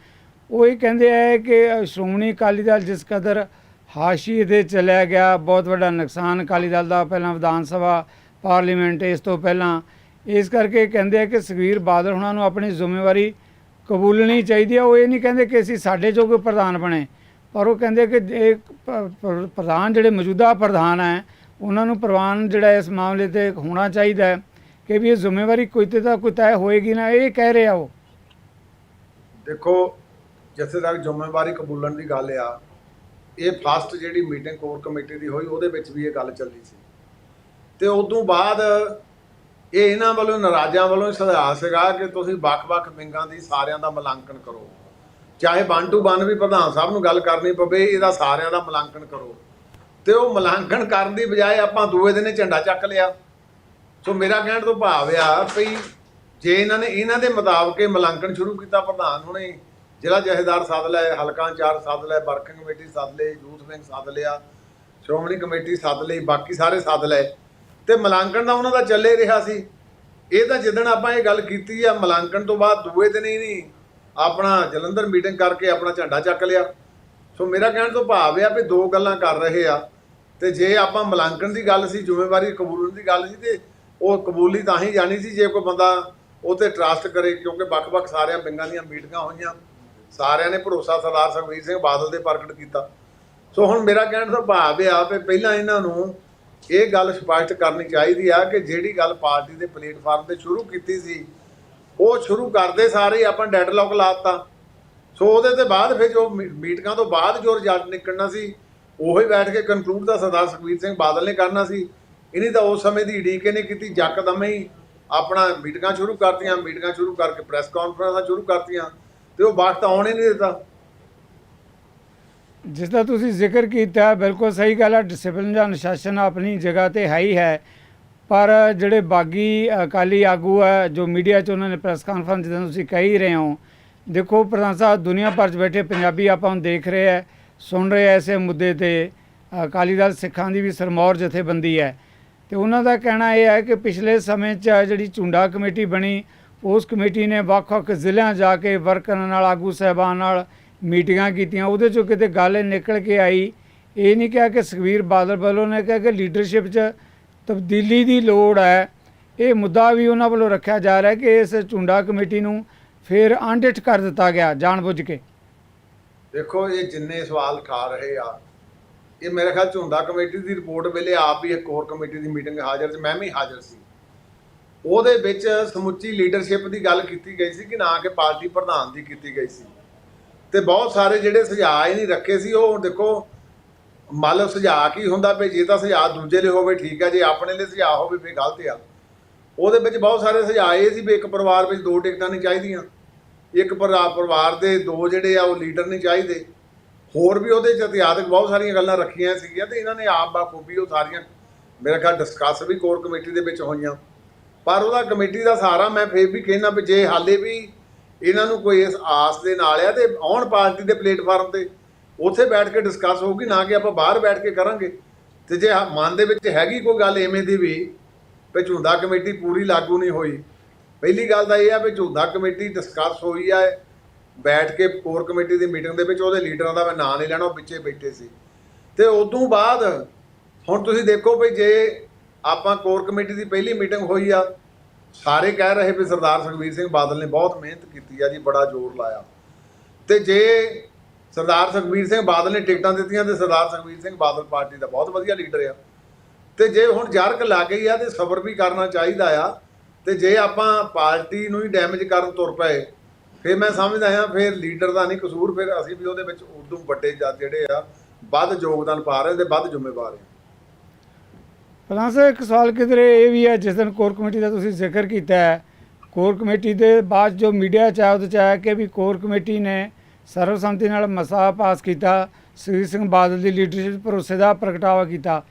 S1: ਉਹ ਇਹ ਕਹਿੰਦੇ ਆ ਕਿ ਸ਼੍ਰੋਮਣੀ ਅਕਾਲੀ ਦਲ ਜਿਸ ਕਦਰ ਹਾਸ਼ੀ ਤੇ ਚਲਿਆ ਗਿਆ, ਬਹੁਤ ਵੱਡਾ ਨੁਕਸਾਨ ਅਕਾਲੀ ਦਲ ਦਾ ਪਹਿਲਾਂ ਵਿਧਾਨ ਸਭਾ, ਪਾਰਲੀਮੈਂਟ, ਇਸ ਤੋਂ ਪਹਿਲਾਂ ਇਸ ਕਰਕੇ ਕਹਿੰਦੇ ਆ ਕਿ ਸੁਖਬੀਰ ਬਾਦਲ ਉਹਨਾਂ ਨੂੰ ਆਪਣੀ ਜ਼ਿੰਮੇਵਾਰੀ ਕਬੂਲਣੀ ਚਾਹੀਦੀ ਹੈ ਉਹ ਇਹ ਨਹੀਂ ਕਹਿੰਦੇ ਕਿ ਅਸੀਂ ਸਾਡੇ ਜੋ ਕੋਈ ਪ੍ਰਧਾਨ ਬਣੇ, ਪਰ ਉਹ ਕਹਿੰਦੇ ਕਿ ਇਹ ਪ੍ਰਧਾਨ ਜਿਹੜੇ ਮੌਜੂਦਾ ਪ੍ਰਧਾਨ ਹੈ ਉਹਨਾਂ ਨੂੰ ਪ੍ਰਵਾਨ ਜਿਹੜਾ ਇਸ ਮਾਮਲੇ ਤੇ ਹੋਣਾ ਚਾਹੀਦਾ ਹੈ ਕਿ ਵੀ ਇਹ ਜ਼ਿੰਮੇਵਾਰੀ ਕੋਈ ਤੇ ਤਾਂ ਕੋਈ ਤੈਅ ਹੋਏਗੀ ਨਾ, ਇਹ ਕਹਿ ਰਿਹਾ ਉਹ।
S2: ਦੇਖੋ, ਜਿੱਥੇ ਤੱਕ ਜ਼ਿੰਮੇਵਾਰੀ ਕਬੂਲਣ ਦੀ ਗੱਲ ਆ, ਇਹ ਫਸਟ ਜਿਹੜੀ ਮੀਟਿੰਗ ਕੋਰ ਕਮੇਟੀ ਦੀ ਹੋਈ, ਉਹਦੇ ਵਿੱਚ ਵੀ ਇਹ ਗੱਲ ਚੱਲੀ ਸੀ। ਤੇ ਉਸ ਤੋਂ ਬਾਅਦ ਇਹ ਇਹਨਾਂ ਵੱਲੋਂ ਨਾਰਾਜ਼ਾਂ ਵੱਲੋਂ ਸੁਝਾਅ ਸੀਗਾ ਕਿ ਤੁਸੀਂ ਵੱਖ-ਵੱਖ ਵਿੰਗਾਂ ਦੀ ਸਾਰਿਆਂ ਦਾ ਮੁਲਾਂਕਣ ਕਰੋ। ਚਾਹੇ 1 ਟੂ 1 ਵੀ ਪ੍ਰਧਾਨ ਸਾਹਿਬ ਨੂੰ ਗੱਲ ਕਰਨੀ ਪਵੇ, ਇਹਦਾ ਸਾਰਿਆਂ ਦਾ ਮੁਲਾਂਕਣ ਕਰੋ। ਤੇ ਉਹ ਮੁਲਾਂਕਣ ਕਰਨ ਦੀ ਬਜਾਏ ਆਪਾਂ ਦੂਏ ਦਿਨ ਝੰਡਾ ਚੱਕ ਲਿਆ। ਸੋ ਮੇਰਾ ਕਹਿਣ ਤੋਂ ਭਾਵ ਆ ਭਈ ਜੇ ਇਹਨਾਂ ਨੇ, ਇਹਨਾਂ ਦੇ ਮੁਤਾਬਕ ਮੁਲਾਂਕਣ ਸ਼ੁਰੂ ਕੀਤਾ ਪ੍ਰਧਾਨ ਹੁਣੇ, ਜ਼ਿਲ੍ਹਾ ਜਥੇਦਾਰ ਸੱਦ ਲਏ ਹਲਕਾ ਇੰਚਾਰਜ ਸੱਦ ਲੈ, ਵਰਕਿੰਗ ਕਮੇਟੀ ਸੱਦ ਲਈ, ਯੂਥ ਵਿੰਗ ਸੱਦ ਲਿਆ, ਸ਼੍ਰੋਮਣੀ ਕਮੇਟੀ ਸੱਦ ਲਈ, ਬਾਕੀ ਸਾਰੇ ਸੱਦ ਲਏ। ਤੇ ਮਲਾਂਕਣ ਦਾ ਉਹਨਾਂ ਦਾ ਚੱਲੇ ਰਿਹਾ ਸੀ। ਇਹ ਤਾਂ ਜਿੱਦਣ ਆਪਾਂ ਇਹ ਗੱਲ ਕੀਤੀ ਆ, ਮੁਲਾਂਕਣ ਤੋਂ ਬਾਅਦ ਦੂਏ ਦਿਨ ਹੀ ਨਹੀਂ, ਆਪਣਾ ਜਲੰਧਰ ਮੀਟਿੰਗ ਕਰਕੇ ਆਪਣਾ ਝੰਡਾ ਚੱਕ ਲਿਆ। ਸੋ ਮੇਰਾ ਕਹਿਣ ਤੋਂ ਭਾਵ ਆ ਵੀ ਦੋ ਗੱਲਾਂ ਕਰ ਰਹੇ ਆ। ਤੇ ਜੇ ਆਪਾਂ ਮੁਲਾਂਕਣ ਦੀ ਗੱਲ ਸੀ, ਜ਼ਿੰਮੇਵਾਰੀ ਕਬੂਲਣ ਦੀ ਗੱਲ ਸੀ, ਤੇ ਉਹ ਕਬੂਲੀ ਤਾਂ ਹੀ ਜਾਣੀ ਸੀ ਜੇ ਕੋਈ ਬੰਦਾ ਉਹ ਤੇ ਟਰਸਟ ਕਰੇ, ਕਿਉਂਕਿ ਵੱਖ-ਵੱਖ ਸਾਰਿਆਂ ਪਿੰਗਾਂ ਦੀਆਂ ਮੀਟਿੰਗਾਂ ਹੋਈਆਂ। ਸਾਰਿਆਂ ਨੇ ਭਰੋਸਾ ਸਰਦਾਰ ਸੁਖਬੀਰ ਸਿੰਘ ਬਾਦਲ ਦੇ ਪ੍ਰਗਟ ਕੀਤਾ। ਸੋ ਹੁਣ ਮੇਰਾ ਕਹਿਣ ਤੋਂ ਭਾਵ ਇਹ ਆ ਵੀ ਪਹਿਲਾਂ ਇਹਨਾਂ ਨੂੰ ਇਹ ਗੱਲ ਸਪਸ਼ਟ ਕਰਨੀ ਚਾਹੀਦੀ ਆ ਕਿ ਜਿਹੜੀ ਗੱਲ ਪਾਰਟੀ ਦੇ ਪਲੇਟਫਾਰਮ ਤੇ ਸ਼ੁਰੂ ਕੀਤੀ ਸੀ, ਉਹ ਸ਼ੁਰੂ ਕਰਦੇ ਸਾਰੇ ਹੀ ਆਪਾਂ ਡੈਡਲੌਕ ਲਾਤਾ ਸੋ ਉਹਦੇ ਤੇ ਬਾਅਦ ਫਿਰ ਜੋ ਮੀ- ਮੀਟਿੰਗਾਂ ਤੋਂ ਬਾਅਦ ਜੋ ਰਿਜ਼ਲਟ ਨਿਕਲਣਾ ਸੀ, ਉਹੀ ਬੈਠ ਕੇ ਕਨਕਲੂਡ ਦਾ ਸਰਦਾਰ ਸੁਖਬੀਰ ਸਿੰਘ ਬਾਦਲ ਨੇ ਕਰਨਾ ਸੀ। ਇਹਨੀ ਤਾਂ ਉਸ ਸਮੇਂ ਦੀ ਡੀਕੇ ਨੇ ਕੀਤੀ, ਜੱਕਦਮ ਹੀ ਆਪਣਾ ਮੀਟਿੰਗਾਂ ਸ਼ੁਰੂ ਕਰਤੀਆਂ, ਮੀਟਿੰਗਾਂ ਸ਼ੁਰੂ ਕਰਕੇ ਪ੍ਰੈਸ ਕਾਨਫਰੰਸਾਂ ਸ਼ੁਰੂ ਕਰਤੀਆਂ ਤੇ ਉਹ ਵਕਤ ਆਉਣ ਹੀ ਨਹੀਂ ਦਿੱਤਾ।
S1: ਜਿਸ ਦਾ ਤੁਸੀਂ ਜ਼ਿਕਰ ਕੀਤਾ, ਬਿਲਕੁਲ ਸਹੀ ਗੱਲ ਹੈ ਡਿਸਪਲਿਨ ਜਾਂ ਅਨੁਸ਼ਾਸਨ ਆਪਣੀ ਜਗ੍ਹਾ ਤੇ ਹੈ ਹੀ ਹੈ। ਪਰ ਜਿਹੜੇ ਬਾਗੀ ਅਕਾਲੀ ਆਗੂ ਹੈ ਜੋ ਮੀਡੀਆ 'ਚ ਉਹਨਾਂ ਨੇ ਪ੍ਰੈਸ ਕਾਨਫਰੰਸ ਜਿੱਦਾਂ ਤੁਸੀਂ ਕਹਿ ਹੀ ਰਹੇ ਹੋ, ਦੇਖੋ ਪ੍ਰਧਾਨ ਸਾਹਿਬ, ਦੁਨੀਆ ਭਰ 'ਚ ਬੈਠੇ ਪੰਜਾਬੀ ਆਪਾਂ ਨੂੰ ਦੇਖ ਰਹੇ ਹੈ, ਸੁਣ ਰਹੇ ਹੈ ਐਸੇ ਮੁੱਦੇ ਤੇ। ਅਕਾਲੀ ਦਲ ਸਿੱਖਾਂ ਦੀ ਵੀ ਸਰਮੌਰ ਜਥੇਬੰਦੀ ਹੈ। ਤੇ ਉਹਨਾਂ ਦਾ ਕਹਿਣਾ ਇਹ ਹੈ ਕਿ ਪਿਛਲੇ ਸਮੇਂ 'ਚ ਜਿਹੜੀ ਝੁੰਡਾ ਕਮੇਟੀ ਬਣੀ, ਉਸ ਕਮੇਟੀ ਨੇ ਵੱਖ-ਵੱਖ ਜ਼ਿਲ੍ਹਿਆਂ ਜਾ ਕੇ ਵਰਕਰਾਂ ਨਾਲ, ਆਗੂ ਸਹਿਬਾਨ ਨਾਲ ਮੀਟਿੰਗਾਂ ਕੀਤੀਆਂ, ਉਹਦੇ 'ਚੋਂ ਕਿਤੇ ਗੱਲ ਨਿਕਲ ਕੇ ਆਈ। ਇਹ ਨਹੀਂ ਕਿਹਾ ਕਿ ਸੁਖਬੀਰ ਬਾਦਲ ਵੱਲੋਂ ਨੇ ਕਿਹਾ ਕਿ ਲੀਡਰਸ਼ਿਪ 'ਚ ਤਬਦੀਲੀ ਦੀ ਲੋੜ ਹੈ। ਇਹ ਮੁੱਦਾ ਵੀ ਉਹਨਾਂ ਵੱਲੋਂ ਰੱਖਿਆ ਜਾ ਰਿਹਾ ਕਿ ਇਸ ਝੁੰਡਾ ਕਮੇਟੀ ਨੂੰ ਫਿਰ ਅਣਡਿੱਠ ਕਰ ਦਿੱਤਾ ਗਿਆ, ਜਾਣਬੁੱਝ ਕੇ।
S2: ਦੇਖੋ, ਇਹ ਜਿੰਨੇ ਸਵਾਲ ਖਾ ਰਹੇ ਆ, ਇਹ ਮੇਰੇ ਖਿਆਲ ਝੁੰਡਾ ਕਮੇਟੀ ਦੀ ਰਿਪੋਰਟ ਵੇਲੇ ਆਪ ਵੀ ਇੱਕ ਕੋਰ ਕਮੇਟੀ ਦੀ ਮੀਟਿੰਗ ਹਾਜ਼ਰ ਸੀ, ਮੈਂ ਵੀ ਹਾਜ਼ਰ ਸੀ। ਉਹਦੇ ਵਿੱਚ ਸਮੁੱਚੀ ਲੀਡਰਸ਼ਿਪ ਦੀ ਗੱਲ ਕੀਤੀ ਗਈ ਸੀ ਕਿ ਨਾ ਕਿ ਪਾਰਟੀ ਪ੍ਰਧਾਨ ਦੀ ਕੀਤੀ ਗਈ ਸੀ। ਤੇ ਬਹੁਤ ਸਾਰੇ ਜਿਹੜੇ ਸੁਝਾਅ ਹੀ ਨਹੀਂ ਰੱਖੇ ਸੀ, ਉਹ ਦੇਖੋ, ਮੰਨ ਲਓ ਸੁਝਾਅ ਕੀ ਹੁੰਦਾ ਵੀ ਜੇ ਤਾਂ ਸੁਝਾਅ ਦੂਜੇ ਲਈ ਹੋਵੇ, ਠੀਕ ਹੈ ਜੇ ਆਪਣੇ ਲਈ ਸੁਝਾਅ ਹੋਵੇ, ਫਿਰ ਗਲਤ ਆ। ਉਹਦੇ ਵਿੱਚ ਬਹੁਤ ਸਾਰੇ ਸੁਝਾਅ ਇਹ ਸੀ ਵੀ ਇੱਕ ਪਰਿਵਾਰ ਵਿੱਚ ਦੋ ਟਿਕਟਾਂ ਨਹੀਂ ਚਾਹੀਦੀਆਂ। ਇੱਕ ਪਰਿਵਾ- ਪਰਿਵਾਰ ਦੇ ਦੋ ਜਿਹੜੇ ਆ, ਉਹ ਲੀਡਰ ਨਹੀਂ ਚਾਹੀਦੇ। ਹੋਰ ਵੀ ਉਹਦੇ ਚ ਇਤਿਹਾਸਕ ਬਹੁਤ ਸਾਰੀਆਂ ਗੱਲਾਂ ਰੱਖੀਆਂ ਸੀਗੀਆਂ ਤੇ ਇਹਨਾਂ ਨੇ ਆਪ ਬਾਖੂਬੀ ਉਹ ਸਾਰੀਆਂ, ਮੇਰਾ ਖਿਆਲ ਡਿਸਕਸ ਵੀ ਕੋਰ ਕਮੇਟੀ ਦੇ ਵਿੱਚ ਹੋਈਆਂ। ਪਰ ਉਹਦਾ ਕਮੇਟੀ ਦਾ ਸਾਰਾ ਮੈਂ ਫੇਰ ਵੀ ਕਹਿਣਾ ਵੀ ਜੇ ਹਾਲੇ ਵੀ ਇਹਨਾਂ ਨੂੰ ਕੋਈ ਇਸ ਆਸ ਦੇ ਨਾਲ ਆ ਤੇ ਆਉਣ ਪਾਰਟੀ ਦੇ ਪਲੇਟਫਾਰਮ ਤੇ ਉੱਥੇ ਬੈਠ ਕੇ ਡਿਸਕਸ ਹੋਊਗੀ, ਨਾ ਕਿ ਆਪਾਂ ਬਾਹਰ ਬੈਠ ਕੇ ਕਰਾਂਗੇ। ਤੇ ਜੇ ਮਨ ਦੇ ਵਿੱਚ ਹੈਗੀ ਕੋਈ ਗੱਲ ਐਵੇਂ ਦੀ ਵੀ ਵੀ ਝੁੰਦਾ ਕਮੇਟੀ ਪੂਰੀ ਲਾਗੂ ਨਹੀਂ ਹੋਈ, ਪਹਿਲੀ ਗੱਲ ਤਾਂ ਇਹ ਆ ਵੀ ਝੁੰਦਾ ਕਮੇਟੀ ਡਿਸਕਸ ਹੋਈ ਆ, ਬੈਠ ਕੇ ਕੋਰ ਕਮੇਟੀ ਦੀ ਮੀਟਿੰਗ ਦੇ ਵਿੱਚ ਉਹਦੇ ਲੀਡਰਾਂ ਦਾ ਮੈਂ ਨਾਂ ਨਹੀਂ ਲੈਣਾ, ਉਹ ਪਿੱਛੇ ਬੈਠੇ ਸੀ। ਤੇ ਤੋਂ ਬਾਅਦ ਹੁਣ ਤੁਸੀਂ ਦੇਖੋ ਵੀ ਜੇ ਆਪਾਂ ਕੋਰ ਕਮੇਟੀ ਦੀ ਪਹਿਲੀ ਮੀਟਿੰਗ ਹੋਈ ਆ ਸਾਰੇ ਕਹਿ ਰਹੇ ਵੀ ਸਰਦਾਰ ਸੁਖਬੀਰ ਸਿੰਘ ਬਾਦਲ ਨੇ ਬਹੁਤ ਮਿਹਨਤ ਕੀਤੀ ਆ ਜੀ, ਬੜਾ ਜ਼ੋਰ ਲਾਇਆ। ਤੇ ਜੇ ਸਰਦਾਰ ਸੁਖਬੀਰ ਸਿੰਘ ਬਾਦਲ ਨੇ ਟਿਕਟਾਂ ਦਿੱਤੀਆਂ ਤੇ ਸਰਦਾਰ ਸੁਖਬੀਰ ਸਿੰਘ ਬਾਦਲ ਪਾਰਟੀ ਦਾ ਬਹੁਤ ਵਧੀਆ ਲੀਡਰ ਆ। ਤੇ ਜੇ ਹੁਣ ਜਰਕ ਲੱਗ ਗਈ ਆ ਤੇ ਸਬਰ ਵੀ ਕਰਨਾ ਚਾਹੀਦਾ ਆ ਤੇ ਜੇ ਆਪਾਂ ਪਾਰਟੀ ਨੂੰ ਹੀ ਡੈਮੇਜ ਕਰਨ ਤੁਰ ਪਏ, ਫਿਰ ਮੈਂ ਸਮਝਦਾ ਹਾਂ ਫਿਰ ਲੀਡਰ ਦਾ ਨਹੀਂ ਕਸੂਰ, ਫਿਰ ਅਸੀਂ ਵੀ ਉਹਦੇ ਵਿੱਚ ਉਦੋਂ ਵੱਡੇ ਜਿਹੜੇ ਆ ਵੱਧ ਯੋਗਦਾਨ ਪਾ ਰਹੇ ਤੇ ਵੱਧ ਜ਼ਿੰਮੇਵਾਰ ਆ।
S1: ਪ੍ਰਧਾਨ ਸਾਹਿਬ, ਇੱਕ ਸਵਾਲ ਕਿਧਰੇ? ਇਹ ਵੀ ਹੈ, ਜਿਸ ਦਿਨ ਕੋਰ ਕਮੇਟੀ ਦਾ ਤੁਸੀਂ ਜ਼ਿਕਰ ਕੀਤਾ ਹੈ, ਕੋਰ ਕਮੇਟੀ ਦੇ ਬਾਅਦ ਜੋ ਮੀਡੀਆ ਚ ਆਇਆ, ਉਹਦੇ ਚ ਆਇਆ ਕਿ ਵੀ ਕੋਰ ਕਮੇਟੀ ਨੇ ਸਰਵਸੰਮਤੀ ਨਾਲ ਮਸਾ ਪਾਸ ਕੀਤਾ, ਸ੍ਰੀ ਸਿੰਘ ਬਾਦਲ ਦੀ ਲੀਡਰਸ਼ਿਪ ਭਰੋਸੇ ਦਾ ਪ੍ਰਗਟਾਵਾ ਕੀਤਾ।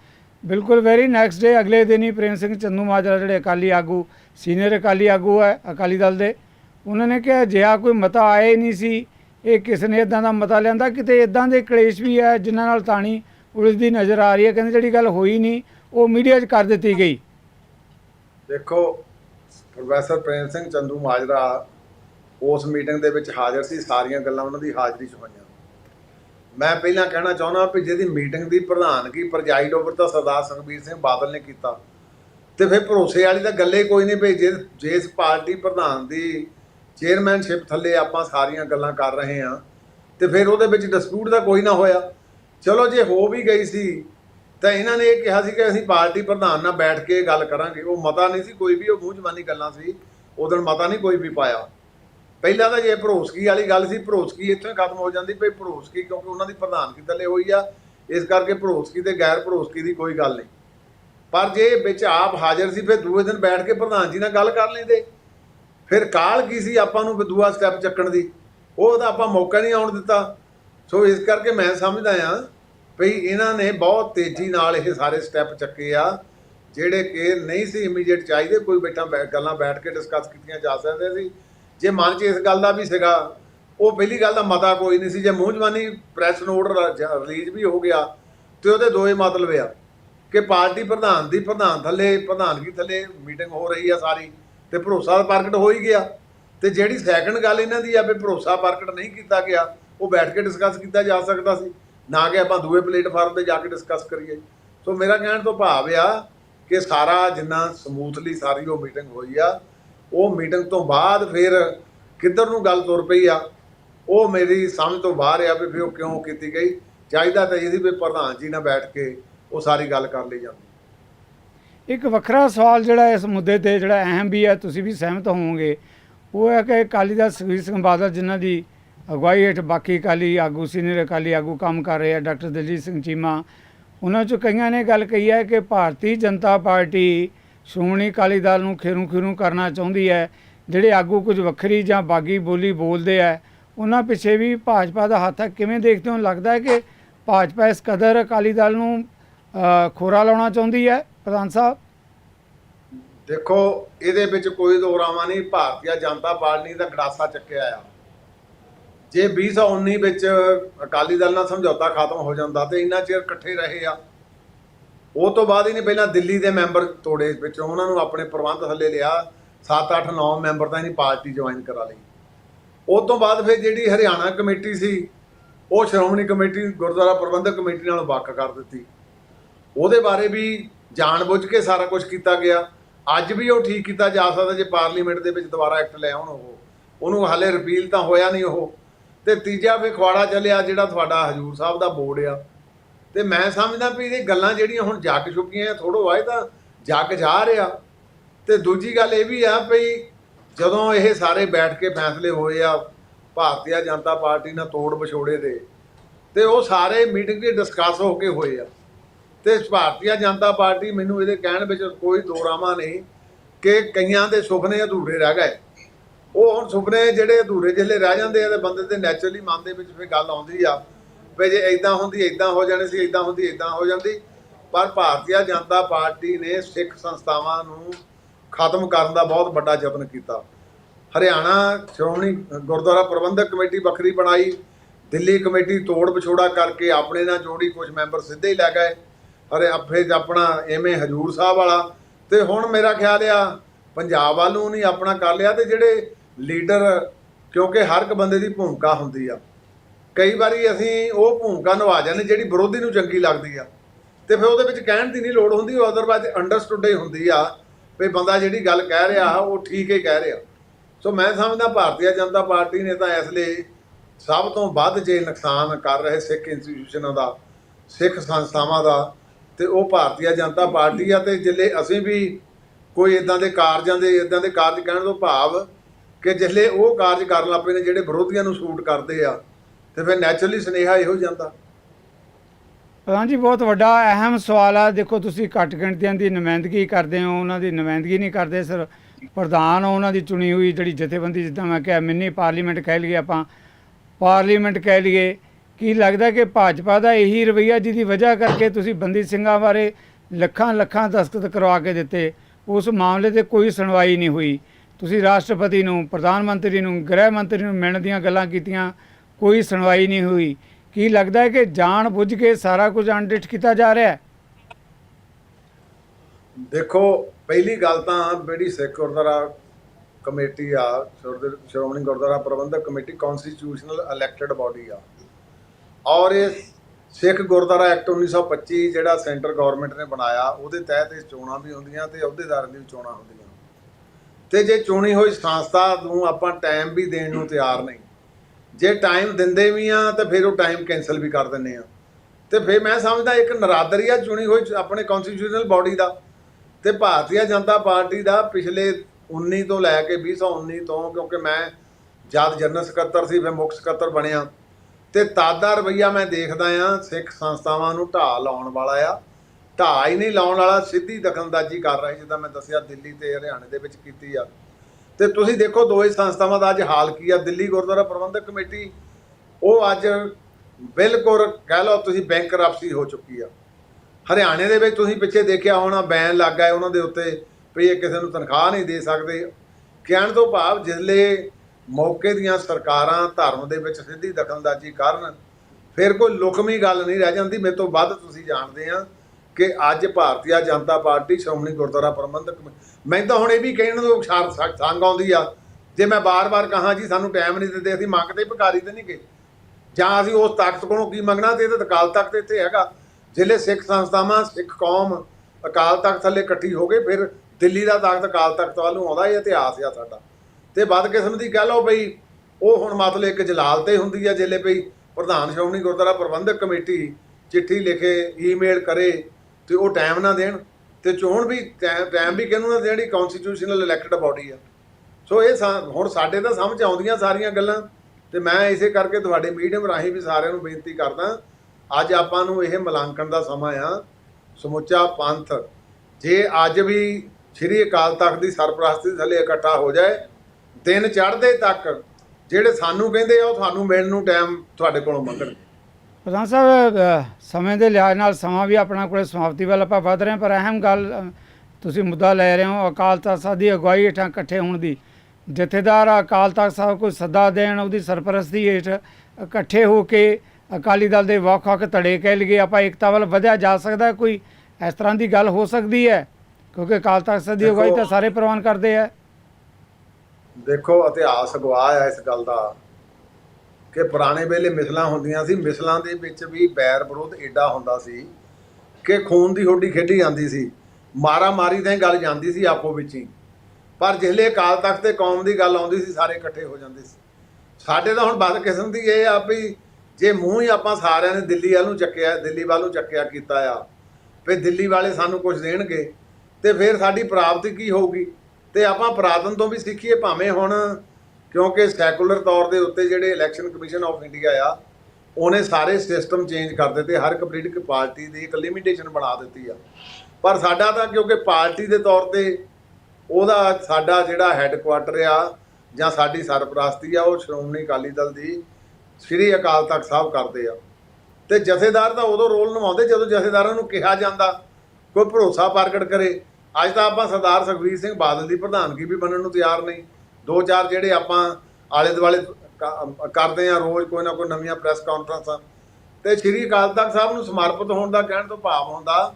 S1: ਬਿਲਕੁਲ ਵੈਰੀ ਨੈਕਸਟ ਡੇ ਅਗਲੇ ਦਿਨ ਹੀ ਪ੍ਰੇਮ ਸਿੰਘ ਚੰਦੂ ਮਾਜਰਾ, ਜਿਹੜੇ ਅਕਾਲੀ ਆਗੂ ਸੀਨੀਅਰ ਅਕਾਲੀ ਆਗੂ ਹੈ, ਅਕਾਲੀ ਦਲ ਦੇ, ਉਹਨਾਂ ਨੇ ਕਿਹਾ ਜਿਹਾ ਕੋਈ ਮਤਾ ਆਇਆ ਹੀ ਨਹੀਂ ਸੀ, ਇਹ ਕਿਸ ਨੇ ਇਦਾਂ ਦਾ ਮਤਾ ਲਿਆਂਦਾ? ਕਿਤੇ ਇਦਾਂ ਦੇ ਕਲੇਸ਼ ਵੀ ਹੈ, ਜਿਨ੍ਹਾਂ ਨਾਲ ਤਾਣੀ ਉਲਝਦੀ ਨਜ਼ਰ ਆ ਰਹੀ ਹੈ। ਕਹਿੰਦੇ ਜਿਹੜੀ ਗੱਲ ਹੋਈ ਨਹੀਂ ਉਹ ਮੀਡੀਆ 'ਚ ਕਰ ਦਿੱਤੀ ਗਈ।
S2: ਦੇਖੋ, ਪ੍ਰੋਫੈਸਰ ਪ੍ਰੇਮ ਸਿੰਘ ਚੰਦੂ ਮਾਜਰਾ ਉਸ ਮੀਟਿੰਗ ਦੇ ਵਿੱਚ ਹਾਜ਼ਰ ਸੀ, ਸਾਰੀਆਂ ਗੱਲਾਂ ਉਹਨਾਂ ਦੀ ਹਾਜ਼ਰੀ 'ਚ ਹੋਈਆਂ। ਮੈਂ ਪਹਿਲਾਂ ਕਹਿਣਾ ਚਾਹੁੰਦਾ ਵੀ ਜਿਹਦੀ ਮੀਟਿੰਗ ਦੀ ਪ੍ਰਧਾਨਗੀ ਪ੍ਰਜਾਈਡ ਓਵਰ ਤਾਂ ਸਰਦਾਰ ਸੁਖਬੀਰ ਸਿੰਘ ਬਾਦਲ ਨੇ ਕੀਤਾ। ਤੇ ਫਿਰ ਭਰੋਸੇ ਵਾਲੀ ਤਾਂ ਗੱਲੇ ਕੋਈ ਨਹੀਂ ਭਈ ਜੇ ਜਿਸ ਪਾਰਟੀ ਪ੍ਰਧਾਨ ਦੀ ਚੇਅਰਮੈਨਸ਼ਿਪ ਥੱਲੇ ਆਪਾਂ ਸਾਰੀਆਂ ਗੱਲਾਂ ਕਰ ਰਹੇ ਹਾਂ, ਤੇ ਫਿਰ ਉਹਦੇ ਵਿੱਚ ਡਿਸਪਿਊਟ ਦਾ ਕੋਈ ਨਾ ਹੋਇਆ। ਚਲੋ, ਜੇ ਹੋ ਵੀ ਗਈ ਸੀ ਤਾਂ ਇਹਨਾਂ ਨੇ ਇਹ ਕਿਹਾ ਸੀ ਕਿ ਅਸੀਂ ਪਾਰਟੀ ਪ੍ਰਧਾਨ ਨਾਲ ਬੈਠ ਕੇ ਗੱਲ ਕਰਾਂਗੇ। ਉਹ ਮਤਾ ਨਹੀਂ ਸੀ, ਕੋਈ ਵੀ ਉਹ ਮੂੰਹ ਜਵਾਨੀ ਗੱਲਾਂ ਸੀ ਉਦੋਂ ਮਤਾ ਨਹੀਂ ਕੋਈ ਵੀ ਪਾਇਆ। ਪਹਿਲਾਂ ਤਾਂ ਜੇ ਭਰੋਸਗੀ ਵਾਲੀ ਗੱਲ ਸੀ ਭਰੋਸਗੀ ਇੱਥੋਂ ਖਤਮ ਹੋ ਜਾਂਦੀ, ਭਈ ਭਰੋਸਗੀ ਕਿਉਂਕਿ ਉਹਨਾਂ ਦੀ ਪ੍ਰਧਾਨਗੀ ਥੱਲੇ ਹੋਈ ਆ, ਇਸ ਕਰਕੇ ਭਰੋਸਗੀ ਤੇ ਗੈਰ ਭਰੋਸਗੀ ਦੀ ਕੋਈ ਗੱਲ ਨਹੀਂ। ਪਰ ਜੇ ਵਿੱਚ ਆਪ ਹਾਜ਼ਰ ਸੀ, ਫਿਰ ਦੂਏ ਦਿਨ ਬੈਠ ਕੇ ਪ੍ਰਧਾਨ ਜੀ ਨਾਲ ਗੱਲ ਕਰ ਲੈਂਦੇ। ਫਿਰ ਕਾਲ ਕੀ ਸੀ ਆਪਾਂ ਨੂੰ ਦੂਆ ਸਟੈਪ ਚੱਕਣ ਦੀ? ਉਹ ਤਾਂ ਆਪਾਂ ਮੌਕਾ ਨਹੀਂ ਆਉਣ ਦਿੱਤਾ। ਸੋ ਇਸ ਕਰਕੇ ਮੈਂ ਸਮਝਦਾ ਆ ਭਈ ਇਹਨਾਂ ਨੇ ਬਹੁਤ ਤੇਜ਼ੀ ਨਾਲ ਇਹ ਸਾਰੇ ਸਟੈਪ ਚੱਕੇ ਆ, ਜਿਹੜੇ ਕਿ ਨਹੀਂ ਸੀ ਇਮੀਡੀਏਟ ਚਾਹੀਦੇ, ਕੋਈ ਬੈਠਾ ਬੈ- ਗੱਲਾਂ ਬੈਠ ਕੇ ਡਿਸਕਸ ਕੀਤੀਆਂ ਜਾ ਸਕਦੀਆਂ ਸੀ। ਜੇ ਮਨ 'ਚ ਇਸ ਗੱਲ ਦਾ ਵੀ ਸੀਗਾ, ਉਹ ਪਹਿਲੀ ਗੱਲ ਦਾ ਮਤਾ ਕੋਈ ਨਹੀਂ ਸੀ। ਜੇ ਮੂੰਹ ਜਵਾਨੀ ਪ੍ਰੈਸ ਨੋਟ ਰਿਲੀਜ਼ ਵੀ ਹੋ ਗਿਆ, ਤੇ ਉਹਦੇ ਦੋਏ ਮਤਲਬ ਆ ਕਿ ਪਾਰਟੀ ਪ੍ਰਧਾਨ ਦੀ ਪ੍ਰਧਾਨ ਥੱਲੇ ਪ੍ਰਧਾਨਗੀ ਥੱਲੇ ਮੀਟਿੰਗ ਹੋ ਰਹੀ ਆ ਸਾਰੀ, ਤੇ ਭਰੋਸਾ ਪ੍ਰਗਟ ਹੋ ਹੀ ਗਿਆ। ਤੇ ਜਿਹੜੀ ਸੈਕੰਡ ਗੱਲ ਇਹਨਾਂ ਦੀ ਆ ਵੀ ਭਰੋਸਾ ਪ੍ਰਗਟ ਨਹੀਂ ਕੀਤਾ ਗਿਆ, ਉਹ ਬੈਠ ਕੇ ਡਿਸਕਸ ਕੀਤਾ ਜਾ ਸਕਦਾ ਸੀ। ਨਾ ਕਿ ਆਪਾਂ ਦੂਏ ਪਲੇਟਫਾਰਮ ਤੇ ਜਾ ਕੇ ਡਿਸਕਸ ਕਰੀਏ। ਸੋ ਮੇਰਾ ਕਹਿਣ ਤੋਂ ਭਾਵ ਆ ਕਿ ਸਾਰਾ ਜਿੰਨਾ ਸਮੂਥਲੀ ਸਾਰੀ ਉਹ ਮੀਟਿੰਗ ਹੋਈ ਆ, ਉਹ ਮੀਟਿੰਗ ਤੋਂ ਬਾਅਦ ਫਿਰ ਕਿੱਧਰ ਨੂੰ ਗੱਲ ਤੁਰ ਪਈ ਆ, ਉਹ ਮੇਰੀ ਸਮਝ ਤੋਂ ਬਾਹਰ ਆ ਵੀ ਫਿਰ ਉਹ ਕਿਉਂ ਕੀਤੀ ਗਈ। ਚਾਹੀਦਾ ਤਾਂ ਇਹਦੀ ਵੀ ਪ੍ਰਧਾਨ ਜੀ ਨਾਲ ਬੈਠ ਕੇ ਉਹ ਸਾਰੀ ਗੱਲ ਕਰ ਲਈ ਜਾਂਦੀ।
S1: ਇੱਕ ਵੱਖਰਾ ਸਵਾਲ ਜਿਹੜਾ ਇਸ ਮੁੱਦੇ ਤੇ ਜਿਹੜਾ ਅਹਿਮ ਵੀ ਹੈ ਤੁਸੀਂ ਵੀ ਸਹਿਮਤ ਹੋਵੋਗੇ। ਉਹ ਹੈ ਕਿ ਅਕਾਲੀ ਦਲ ਸੁਖਬੀਰ ਸਿੰਘ ਬਾਦਲ ਜਿਨ੍ਹਾਂ ਦੀ ਅਗਵਾਈ ਹੇਠ ਬਾਕੀ ਅਕਾਲੀ ਆਗੂ ਸੀਨੀਅਰ ਅਕਾਲੀ ਆਗੂ ਕੰਮ ਕਰ ਰਹੇ ਆ, ਡਾਕਟਰ ਦਲਜੀਤ ਸਿੰਘ ਚੀਮਾ। ਉਹਨਾਂ ਚੋਂ ਕਈਆਂ ਨੇ ਗੱਲ ਕਹੀ ਹੈ ਕਿ ਭਾਰਤੀ ਜਨਤਾ ਪਾਰਟੀ ਸ਼੍ਰੋਮਣੀ ਅਕਾਲੀ ਦਲ ਨੂੰ ਖੇਰੂ ਖੇਰੂ ਕਰਨਾ ਚਾਹੁੰਦੀ ਹੈ। ਜਿਹੜੇ ਆਗੂ ਕੁਝ ਵੱਖਰੀ ਜਾਂ ਬਾਗੀ ਬੋਲੀ ਬੋਲਦੇ ਆ, ਉਹਨਾਂ ਪਿੱਛੇ ਵੀ ਭਾਜਪਾ ਦਾ ਹੱਥ ਹੈ। ਕਿਵੇਂ ਦੇਖਦੇ ਹੋ? ਲੱਗਦਾ ਹੈ ਕਿ ਭਾਜਪਾ ਇਸ ਕਦਰ ਅਕਾਲੀ ਦਲ ਨੂੰ ਖੋਰਾ ਲਾਉਣਾ ਚਾਹੁੰਦੀ ਹੈ? ਪ੍ਰਧਾਨ ਸਾਹਿਬ?
S2: ਦੇਖੋ, ਇਹਦੇ ਵਿੱਚ ਕੋਈ ਦੋਰਾਵਾ ਨਹੀਂ। ਭਾਰਤੀ ਜਨਤਾ ਪਾਰਟੀ ਦਾ ਗੜਾਸਾ ਚੱਕਿਆ ਆ। ਜੇ 2019 ਵਿੱਚ ਅਕਾਲੀ ਦਲ ਨਾਲ ਸਮਝੌਤਾ ਖਤਮ ਹੋ ਜਾਂਦਾ ਤੇ ਇੰਨਾ ਚਿਰ ਇਕੱਠੇ ਰਹੇ ਆ, ਉਹ ਤੋਂ ਬਾਅਦ ਹੀ ਨਹੀਂ ਪਹਿਲਾਂ ਦਿੱਲੀ ਦੇ ਮੈਂਬਰ ਤੋੜੇ ਵਿੱਚ ਉਹਨਾਂ ਨੂੰ ਆਪਣੇ ਪ੍ਰਬੰਧ ਥੱਲੇ ਲਿਆ 7 8 9 ਮੈਂਬਰ ਤਾਂ ਇਹਨੇ ਪਾਰਟੀ ਜੁਆਇਨ ਕਰਾ ਲਈ। ਉਹ ਤੋਂ ਬਾਅਦ ਫਿਰ ਜਿਹੜੀ ਹਰਿਆਣਾ ਕਮੇਟੀ ਸੀ, ਉਹ ਸ਼੍ਰੋਮਣੀ ਕਮੇਟੀ, ਗੁਰਦੁਆਰਾ ਪ੍ਰਬੰਧਕ ਕਮੇਟੀ ਨਾਲ ਵੱਖ ਕਰ ਦਿੱਤੀ। ਉਹਦੇ ਬਾਰੇ ਵੀ ਜਾਣਬੁੱਝ ਕੇ ਸਾਰਾ ਕੁਝ ਕੀਤਾ ਗਿਆ। ਅੱਜ ਵੀ ਉਹ ਠੀਕ ਕੀਤਾ ਜਾ ਸਕਦਾ ਜੇ ਪਾਰਲੀਮੈਂਟ ਦੇ ਵਿੱਚ ਦੁਬਾਰਾ ਐਕਟ ਲੈ ਆਉਣ ਉਹ। ਉਹਨੂੰ ਹਾਲੇ ਰਿਪੀਲ ਤਾਂ ਹੋਇਆ ਨਹੀਂ ਉਹ। ਤੇ ਤੀਜਾ ਵਿਖਵਾੜਾ ਚੱਲਿਆ ਜਿਹੜਾ ਤੁਹਾਡਾ ਹਜੂਰ ਸਾਹਿਬ ਦਾ ਬੋਰਡ ਆ। ਤੇ ਮੈਂ ਸਮਝਦਾ ਵੀ ਇਹ ਗੱਲਾਂ ਜਿਹੜੀਆਂ ਹੁਣ ਜੱਗ ਚੁੱਕੀਆਂ ਥੋੜੋ ਆਏ ਤਾਂ ਜੱਗ ਜਾ ਰਿਹਾ। ਤੇ ਦੂਜੀ ਗੱਲ ਇਹ ਵੀ ਆ ਵੀ ਜਦੋਂ ਇਹ ਸਾਰੇ ਬੈਠ ਕੇ ਫੈਸਲੇ ਹੋਏ ਆ ਭਾਰਤੀ ਜਨਤਾ ਪਾਰਟੀ ਨਾਲ ਤੋੜ ਵਿਛੋੜੇ ਦੇ, ਤੇ ਉਹ ਸਾਰੇ ਮੀਟਿੰਗ 'ਚ ਡਿਸਕਸ ਹੋ ਕੇ ਹੋਏ ਆ। ਤੇ ਭਾਰਤੀ ਜਨਤਾ ਪਾਰਟੀ ਮੈਨੂੰ ਇਹਦੇ ਕਹਿਣ ਵਿੱਚ ਕੋਈ ਦੋਰਾਮਾ ਨਹੀਂ ਕਿ ਕਈਆਂ ਦੇ ਸੁਪਨੇ ਅਧੂਰੇ ਰਹਿ ਗਏ। ਉਹ ਹੁਣ ਸੁਪਨੇ ਜਿਹੜੇ ਅਧੂਰੇ ਜਿਹਲੇ ਰਹਿ ਜਾਂਦੇ ਆ ਤੇ ਬੰਦੇ ਦੇ ਨੈਚੁਰਲੀ ਮਨ ਦੇ ਵਿੱਚ ਫਿਰ ਗੱਲ ਆਉਂਦੀ ਆ ਵੀ ਜੇ ਇਦਾਂ ਹੁੰਦੀ ਇਦਾਂ ਹੋ ਜਾਣੀ ਸੀ ਇਦਾਂ ਹੁੰਦੀ ਇਦਾਂ ਹੋ ਜਾਂਦੀ। ਪਰ ਭਾਰਤੀ ਜਨਤਾ ਪਾਰਟੀ ਨੇ ਸਿੱਖ ਸੰਸਥਾਵਾਂ ਨੂੰ ਖਤਮ ਕਰਨ ਦਾ ਬਹੁਤ ਵੱਡਾ ਯਤਨ ਕੀਤਾ। ਹਰਿਆਣਾ ਸ਼੍ਰੋਮਣੀ ਗੁਰਦੁਆਰਾ ਪ੍ਰਬੰਧਕ ਕਮੇਟੀ ਵੱਖਰੀ ਬਣਾਈ। ਦਿੱਲੀ ਕਮੇਟੀ ਤੋੜ ਵਿਛੋੜਾ ਕਰਕੇ ਆਪਣੇ ਨਾਲ ਜੋੜੀ ਕੁਝ ਮੈਂਬਰ ਸਿੱਧੇ ਹੀ ਲੈ ਗਏ। ਅਰੇ ਫਿਰ ਆਪਣਾ ਐਵੇਂ ਹਜੂਰ ਸਾਹਿਬ ਵਾਲਾ। ਤੇ ਹੁਣ ਮੇਰਾ ਖਿਆਲ ਆ, ਪੰਜਾਬ ਵੱਲ ਨੂੰ ਨਹੀਂ ਆਪਣਾ ਕਰ ਲਿਆ ਤੇ ਜਿਹੜੇ ਲੀਡਰ, ਕਿਉਂਕਿ ਹਰ ਇੱਕ ਬੰਦੇ ਦੀ ਭੂਮਿਕਾ ਹੁੰਦੀ ਆ। ਕਈ ਵਾਰੀ ਅਸੀਂ ਉਹ ਭੂਮਿਕਾ ਨਿਭਾ ਜਾਂਦੇ ਜਿਹੜੀ ਵਿਰੋਧੀ ਨੂੰ ਚੰਗੀ ਲੱਗਦੀ ਆ। ਤੇ ਫਿਰ ਉਹਦੇ ਵਿੱਚ ਕਹਿਣ ਦੀ ਨਹੀਂ ਲੋੜ ਹੁੰਦੀ, ਉਹ ਅਦਰਵਾਇਜ਼ ਅੰਡਰਸਟੂਡ ਹੀ ਹੁੰਦੀ ਆ ਵੀ ਬੰਦਾ ਜਿਹੜੀ ਗੱਲ ਕਹਿ ਰਿਹਾ, ਉਹ ਠੀਕ ਹੀ ਕਹਿ ਰਿਹਾ। ਸੋ ਮੈਂ ਸਮਝਦਾ ਭਾਰਤੀ ਜਨਤਾ ਪਾਰਟੀ ਨੇ ਤਾਂ ਇਸ ਲਈ ਸਭ ਤੋਂ ਵੱਧ ਜੇ ਨੁਕਸਾਨ ਕਰ ਰਹੇ ਸਿੱਖ ਇੰਸਟੀਟਿਊਸ਼ਨਾਂ ਦਾ, ਸਿੱਖ ਸੰਸਥਾਵਾਂ ਦਾ, ਤੇ ਉਹ ਭਾਰਤੀ ਜਨਤਾ ਪਾਰਟੀ ਆ ਤੇ ਜਿੱਲੇ ਅਸੀਂ ਵੀ ਕੋਈ ਇਦਾਂ ਦੇ ਕਾਰਜਾਂ ਦੇ ਇਦਾਂ ਦੇ ਕਾਰਜ ਕਹਿਣ ਤੋਂ ਭਾਵ ਕਿ ਜਿੱਲੇ ਉਹ ਕਾਰਜ ਕਰਨ ਲੱਗ ਪਏ ਨੇ, ਜਿਹੜੇ ਵਿਰੋਧੀਆਂ ਨੂੰ ਸੂਟ ਕਰਦੇ ਆ, ਤੇ ਫਿਰ ਨੈਚੁਰਲੀ ਸੁਨੇਹਾ ਇਹੋ ਜਾਂਦਾ।
S1: ਪ੍ਰਧਾਨ ਜੀ, ਬਹੁਤ ਵੱਡਾ ਅਹਿਮ ਸਵਾਲ ਆ। ਦੇਖੋ, ਤੁਸੀਂ ਘੱਟ ਗਿਣਤੀਆਂ ਦੀ ਨੁਮਾਇੰਦਗੀ ਕਰਦੇ ਹੋ, ਉਹਨਾਂ ਦੀ ਨੁਮਾਇੰਦਗੀ ਨਹੀਂ ਕਰਦੇ ਸਰ। ਪ੍ਰਧਾਨ ਉਹਨਾਂ ਦੀ ਚੁਣੀ ਹੋਈ ਜਿਹੜੀ ਜਥੇਬੰਦੀ, ਜਿੱਦਾਂ ਮੈਂ ਕਿਹਾ, ਮਿੰਨੀ ਪਾਰਲੀਮੈਂਟ ਕਹਿ ਲਈਏ ਆਪਾਂ। ਪਾਰਲੀਮੈਂਟ ਕਹਿ ਲਈਏ, ਕੀ ਲੱਗਦਾ ਕਿ ਭਾਜਪਾ ਦਾ ਇਹੀ ਰਵਈਆ ਜਿਹਦੀ ਵਜ੍ਹਾ ਕਰਕੇ ਤੁਸੀਂ ਬੰਦੀ ਸਿੰਘਾਂ ਬਾਰੇ ਲੱਖਾਂ ਲੱਖਾਂ ਦਸਤਖਤ ਕਰਵਾ ਕੇ ਦਿੱਤੇ, ਉਸ ਮਾਮਲੇ ਤੇ ਕੋਈ ਸੁਣਵਾਈ ਨਹੀਂ ਹੋਈ। ਤੁਸੀਂ ਰਾਸ਼ਟਰਪਤੀ ਨੂੰ, ਪ੍ਰਧਾਨ ਮੰਤਰੀ ਨੂੰ, ਗ੍ਰਹਿ ਮੰਤਰੀ ਨੂੰ ਮਿਲਣ ਦੀਆਂ ਗੱਲਾਂ ਕੀਤੀਆਂ, ਕੋਈ ਸੁਣਵਾਈ ਨਹੀਂ ਹੋਈ। ਕੀ ਲੱਗਦਾ ਹੈ ਕਿ ਜਾਣ ਬੁੱਝ ਕੇ ਸਾਰਾ ਕੁਝ ਅਣਡਿਠ ਕੀਤਾ ਜਾ ਰਿਹਾ ਹੈ?
S2: ਦੇਖੋ, ਪਹਿਲੀ ਗੱਲ ਤਾਂ ਜਿਹੜੀ ਸਿੱਖ ਗੁਰਦੁਆਰਾ ਕਮੇਟੀ ਆ, Shiromani Gurdwara Parbandhak committee constitutional elected body ਆ। ਔਰ ਇਹ ਸਿੱਖ ਗੁਰਦੁਆਰਾ ਐਕਟ 1925 ਜਿਹੜਾ ਸੈਂਟਰ ਗਵਰਨਮੈਂਟ ਨੇ ਬਣਾਇਆ, ਉਹਦੇ ਤਹਿਤ ਇਹ ਚੋਣਾਂ ਵੀ ਹੁੰਦੀਆਂ ਤੇ ਅਹੁਦੇਦਾਰਾਂ ਦੀ ਵੀ ਚੋਣਾਂ ਹੁੰਦੀਆਂ। ਤੇ ਜੇ ਚੁਣੀ ਹੋਈ ਸੰਸਥਾ ਨੂੰ ਆਪਾਂ ਟਾਈਮ ਵੀ ਦੇਣ ਨੂੰ ਤਿਆਰ ਨਹੀਂ। ਜੇ ਟਾਈਮ ਦਿੰਦੇ ਵੀ ਆ, ਤਾਂ ਫਿਰ ਉਹ ਟਾਈਮ ਕੈਨਸਲ ਵੀ ਕਰ ਦਿੰਦੇ ਆ। ਤੇ ਫਿਰ ਮੈਂ ਸਮਝਦਾ ਇੱਕ ਨਰਾਦਰੀ ਆ ਚੁਣੀ ਹੋਈ ਆਪਣੇ ਕਨਸਟੀਟਿਊਸ਼ਨਲ ਬਾਡੀ ਦਾ। ਤੇ ਭਾਰਤੀ ਜਨਤਾ ਪਾਰਟੀ ਦਾ ਪਿਛਲੇ 19 ਤੋਂ ਲੈ ਕੇ 2019 ਤੋਂ, ਕਿਉਂਕਿ ਮੈਂ ਜਦ ਜਨਰਲ ਸਕੱਤਰ ਸੀ, ਫਿਰ ਮੁੱਖ ਸਕੱਤਰ ਬਣਿਆ। ਤੇ ਤਾਦਾ ਰਵਈਆ ਮੈਂ ਦੇਖਦਾ ਆ, ਸਿੱਖ ਸੰਸਥਾਵਾਂ ਨੂੰ ਢਾਹ ਲਾਉਣ ਵਾਲਾ ਆ। ਢਾਹ ਹੀ ਨਹੀਂ ਲਾਉਣ ਵਾਲਾ, ਸਿੱਧੀ ਦਖਲਅੰਦਾਜ਼ੀ ਕਰ ਰਿਹਾ ਜਿੱਦਾਂ ਮੈਂ ਦੱਸਿਆ ਦਿੱਲੀ ਤੇ ਹਰਿਆਣੇ ਦੇ ਵਿੱਚ ਕੀਤੀ ਆ। ਤੇ ਤੁਸੀਂ ਦੇਖੋ ਦੋਵੇਂ ਸੰਸਥਾਵਾਂ ਦਾ ਅੱਜ ਹਾਲ ਕੀ ਆ। ਦਿੱਲੀ ਗੁਰਦੁਆਰਾ ਪ੍ਰਬੰਧਕ ਕਮੇਟੀ, ਉਹ ਅੱਜ ਬਿਲਕੁਲ ਕਹਿ ਲਓ ਤੁਸੀਂ ਬੈਂਕਰਪਸੀ ਹੋ ਚੁੱਕੀ ਆ। ਹਰਿਆਣੇ ਦੇ ਵਿੱਚ ਤੁਸੀਂ ਪਿੱਛੇ ਦੇਖਿਆ ਹੋਣਾ ਬੈਨ ਲੱਗ ਗਿਆ ਉਹਨਾਂ ਦੇ ਉੱਤੇ ਵੀ ਇਹ ਕਿਸੇ ਨੂੰ ਤਨਖਾਹ ਨਹੀਂ ਦੇ ਸਕਦੇ। ਕਹਿਣ ਤੋਂ ਭਾਵ ਜਿਸਲੇ ਮੌਕੇ ਦੀਆਂ ਸਰਕਾਰਾਂ ਧਰਮ ਦੇ ਵਿੱਚ ਸਿੱਧੀ ਦਖਲਅੰਦਾਜ਼ੀ ਕਰਨ, ਫਿਰ ਕੋਈ ਲੁਕਮੀ ਗੱਲ ਨਹੀਂ ਰਹਿ ਜਾਂਦੀ। ਮੇਰੇ ਤੋਂ ਵੱਧ ਤੁਸੀਂ ਜਾਣਦੇ ਆ। ਕਿ ਅੱਜ ਭਾਰਤੀ ਜਨਤਾ ਪਾਰਟੀ, ਸ਼੍ਰੋਮਣੀ ਗੁਰਦੁਆਰਾ ਪ੍ਰਬੰਧਕ ਕਮੇ- ਮੈਨੂੰ ਤਾਂ ਹੁਣ ਇਹ ਵੀ ਕਹਿਣ ਨੂੰ ਸ਼ਾਰ- ਸੰਗ ਆਉਂਦੀ ਆ, ਜੇ ਮੈਂ ਬਾਰ-ਬਾਰ ਕਹਾਂ ਜੀ, ਸਾਨੂੰ ਟਾਈਮ ਨਹੀਂ ਦਿੰਦੇ, ਅਸੀਂ ਮੰਗਦੇ ਭਿਕਾਰੀ ਤੇ ਨਹੀਂ ਗਏ। ਜਾਂ ਅਸੀਂ ਉਸ ਤਾਕਤ ਕੋਲੋਂ ਕੀ ਮੰਗਣਾ ਤੇ ਇਹ ਤਾਂ ਅਕਾਲ ਤਖਤ ਇੱਥੇ ਹੈਗਾ। ਜ਼ਿਲ੍ਹੇ ਸਿੱਖ ਸੰਸਥਾਵਾਂ, ਸਿੱਖ ਕੌਮ ਅਕਾਲ ਤਖਤ ਥੱਲੇ ਇਕੱਠੀ ਹੋ ਗਏ, ਫਿਰ ਦਿੱਲੀ ਦਾ ਤਾਕਤ ਅਕਾਲ ਤਖਤ ਵੱਲ ਨੂੰ ਆਉਂਦਾ, ਇਹ ਇਤਿਹਾਸ ਆ ਸਾਡਾ। ਤੇ ਬਦਕਿਸਮਤੀ ਕਹਿ ਲਓ ਬਈ, ਉਹ ਹੁਣ ਮਤਲਬ ਇੱਕ ਜਲਾਲ ਤੇ ਹੁੰਦੀ ਆ ਜਿਲੇ ਪਈ ਪ੍ਰਧਾਨ ਸ਼੍ਰੋਮਣੀ ਗੁਰਦੁਆਰਾ ਪ੍ਰਬੰਧਕ ਕਮੇਟੀ, ਚਿੱਠੀ ਲਿਖੇ, ਈਮੇਲ ਕਰੇ ਤੇ ਉਹ ਟਾਈਮ ਨਾ ਦੇਣ ਤੇ ਚੋਣ ਵੀ ਟਾਈਮ ਵੀ ਕਿਹਨੂੰ ਨਾ ਜਿਹੜੀ ਕਨਸਟੀਟਿਊਸ਼ਨਲ ਇਲੈਕਟਡ ਬਾਡੀ ਆ। ਸੋ ਇਹ ਸਾ- ਹੁਣ ਸਾਡੇ ਤਾਂ ਸਮਝ ਆਉਂਦੀਆਂ ਸਾਰੀਆਂ ਗੱਲਾਂ ਤੇ ਮੈਂ ਇਸੇ ਕਰਕੇ ਤੁਹਾਡੇ ਮੀਡੀਅਮ ਰਾਹੀਂ ਵੀ ਸਾਰਿਆਂ ਨੂੰ ਬੇਨਤੀ ਕਰਦਾ, ਅੱਜ ਆਪਾਂ ਨੂੰ ਇਹ ਮਲਾਂਕਣ ਦਾ ਸਮਾਂ ਆ। ਸਮੁੱਚਾ ਪੰਥ, ਜੇ ਅੱਜ ਵੀ ਸ੍ਰੀ ਅਕਾਲ ਤਖਤ ਦੀ ਸਰਪ੍ਰਸਤੀ ਥੱਲੇ ਇਕੱਠਾ ਹੋ ਜਾਏ, ਦਿਨ ਚੜ੍ਹਦੇ ਤੱਕ ਜਿਹੜੇ ਸਾਨੂੰ ਕਹਿੰਦੇ ਆ ਉਹ ਤੁਹਾਨੂੰ ਮਿਲਣ ਨੂੰ ਟਾਈਮ ਤੁਹਾਡੇ ਕੋਲੋਂ ਮੰਗਣ
S1: ਪ੍ਰਧਾਨ ਸਾਹਿਬ ਸਮੇਂ ਦੇ ਲਿਹਾਜ਼ ਨਾਲ ਸਮਾਂ ਵੀ ਆਪਣਾ ਕੋਲੇ ਸਮਾਪਤੀ ਵੱਲ ਆਪਾਂ ਵਧ ਰਹੇ ਹਾਂ ਪਰ ਅਹਿਮ ਗੱਲ ਤੁਸੀਂ ਮੁੱਦਾ ਲੈ ਰਹੇ ਹੋ ਅਕਾਲ ਤਖਤ ਸਾਹਿਬ ਦੀ ਅਗਵਾਈ ਹੇਠਾਂ ਇਕੱਠੇ ਹੋਣ ਦੀ। ਜਥੇਦਾਰ ਅਕਾਲ ਤਖਤ ਸਾਹਿਬ ਕੋਈ ਸੱਦਾ ਦੇਣ ਉਹਦੀ ਸਰਪ੍ਰਸਤੀ ਹੇਠ ਇਕੱਠੇ ਹੋ ਕੇ ਅਕਾਲੀ ਦਲ ਦੇ ਵੱਖ-ਵੱਖ ਧੜੇ ਕਹਿ ਲਈਏ ਆਪਾਂ ਏਕਤਾ ਵੱਲ ਵਧਿਆ ਜਾ ਸਕਦਾ ਹੈ? ਕੋਈ ਇਸ ਤਰ੍ਹਾਂ ਦੀ ਗੱਲ ਹੋ ਸਕਦੀ ਹੈ? ਕਿਉਂਕਿ ਅਕਾਲ ਤਖਤ ਸਾਹਿਬ ਦੀ ਅਗਵਾਈ ਤਾਂ ਸਾਰੇ ਪ੍ਰਵਾਨ ਕਰਦੇ ਆ।
S2: ਦੇਖੋ ਇਤਿਹਾਸ ਗਵਾਹ ਆ ਇਸ ਗੱਲ ਦਾ। ਕਿ ਪੁਰਾਣੇ ਵੇਲੇ ਮਿਸਲਾਂ ਹੁੰਦੀਆਂ ਸੀ, ਮਿਸਲਾਂ ਦੇ ਵਿੱਚ ਵੀ ਬੈਰ ਵਿਰੋਧ ਏਡਾ ਹੁੰਦਾ ਸੀ ਕਿ ਖੂਨ ਦੀ ਹੋਡੀ ਖੇਡੀ ਜਾਂਦੀ ਸੀ, ਮਾਰਾ ਮਾਰੀ ਤਾਂ ਗੱਲ ਜਾਂਦੀ ਸੀ ਆਪੋ ਵਿੱਚ ਹੀ। ਪਰ ਜਿਹੜੇ ਅਕਾਲ ਤਖਤ ਤੇ ਕੌਮ ਦੀ ਗੱਲ ਆਉਂਦੀ ਸੀ, ਸਾਰੇ ਇਕੱਠੇ ਹੋ ਜਾਂਦੇ ਸੀ। ਸਾਡੇ ਤਾਂ ਹੁਣ ਬਦ ਕਿਸਮ ਦੀ ਇਹ ਆ ਵੀ ਜੇ ਮੂੰਹ ਹੀ ਆਪਾਂ ਸਾਰਿਆਂ ਨੇ ਦਿੱਲੀ ਵੱਲ ਨੂੰ ਚੱਕਿਆ, ਦਿੱਲੀ ਵੱਲ ਨੂੰ ਚੱਕਿਆ ਕੀਤਾ ਆ, ਵੀ ਦਿੱਲੀ ਵਾਲੇ ਸਾਨੂੰ ਕੁਝ ਦੇਣਗੇ, ਤੇ ਫਿਰ ਸਾਡੀ ਪ੍ਰਾਪਤੀ ਕੀ ਹੋਊਗੀ? ਤੇ ਆਪਾਂ ਪੁਰਾਤਨ ਤੋਂ ਵੀ ਸਿੱਖੀਏ, ਭਾਵੇਂ ਹੁਣ ਕਿਉਂਕਿ ਸੈਕੂਲਰ ਤੌਰ ਦੇ ਉੱਤੇ ਜਿਹੜੇ ਇਲੈਕਸ਼ਨ ਕਮਿਸ਼ਨ ਆਫ ਇੰਡੀਆ ਆ, ਉਹਨੇ ਸਾਰੇ ਸਿਸਟਮ ਚੇਂਜ ਕਰ ਦਿੱਤੇ, ਹਰ ਇੱਕ ਪੋਲੀਟੀਕਲ ਪਾਰਟੀ ਦੀ ਇੱਕ ਲਿਮਿਟੇਸ਼ਨ ਬਣਾ ਦਿੱਤੀ ਆ। ਪਰ ਸਾਡਾ ਤਾਂ ਕਿਉਂਕਿ ਪਾਰਟੀ ਦੇ ਤੌਰ ਤੇ ਉਹਦਾ ਸਾਡਾ ਜਿਹੜਾ ਹੈੱਡਕੁਆਟਰ ਆ ਜਾਂ ਸਾਡੀ ਸਰਪ੍ਰਸਤੀ ਆ, ਉਹ ਸ਼੍ਰੋਮਣੀ ਅਕਾਲੀ ਦਲ ਦੀ ਸ੍ਰੀ ਅਕਾਲ ਤਖਤ ਸਾਹਿਬ ਕਰਦੇ ਆ। ਤੇ ਜਥੇਦਾਰ ਤਾਂ ਉਦੋਂ ਰੋਲ ਨਿਭਾਉਂਦੇ ਜਦੋਂ ਜਥੇਦਾਰਾਂ ਨੂੰ ਕਿਹਾ ਜਾਂਦਾ, ਕੋਈ ਭਰੋਸਾ ਪ੍ਰਗਟ ਕਰੇ। ਅੱਜ ਤਾਂ ਆਪਾਂ ਸਰਦਾਰ ਸੁਖਬੀਰ ਸਿੰਘ ਬਾਦਲ ਦੀ ਪ੍ਰਧਾਨਗੀ ਵੀ ਬਣਨ ਨੂੰ ਤਿਆਰ ਨਹੀਂ। ਦੋ ਚਾਰ ਜਿਹੜੇ ਆਪਾਂ ਆਲੇ ਦੁਆਲੇ ਕਰਦੇ ਆ ਰੋਜ਼ ਕੋਈ ਨਾ ਕੋਈ ਨਵੀਆਂ ਪ੍ਰੈਸ ਕਾਨਫਰੰਸਾਂ। ਤੇ ਸ੍ਰੀ ਅਕਾਲ ਤਖਤ ਸਾਹਿਬ ਨੂੰ ਸਮਰਪਿਤ ਹੋਣ ਦਾ ਕਹਿਣ ਤੋਂ ਭਾਵ ਹੁੰਦਾ,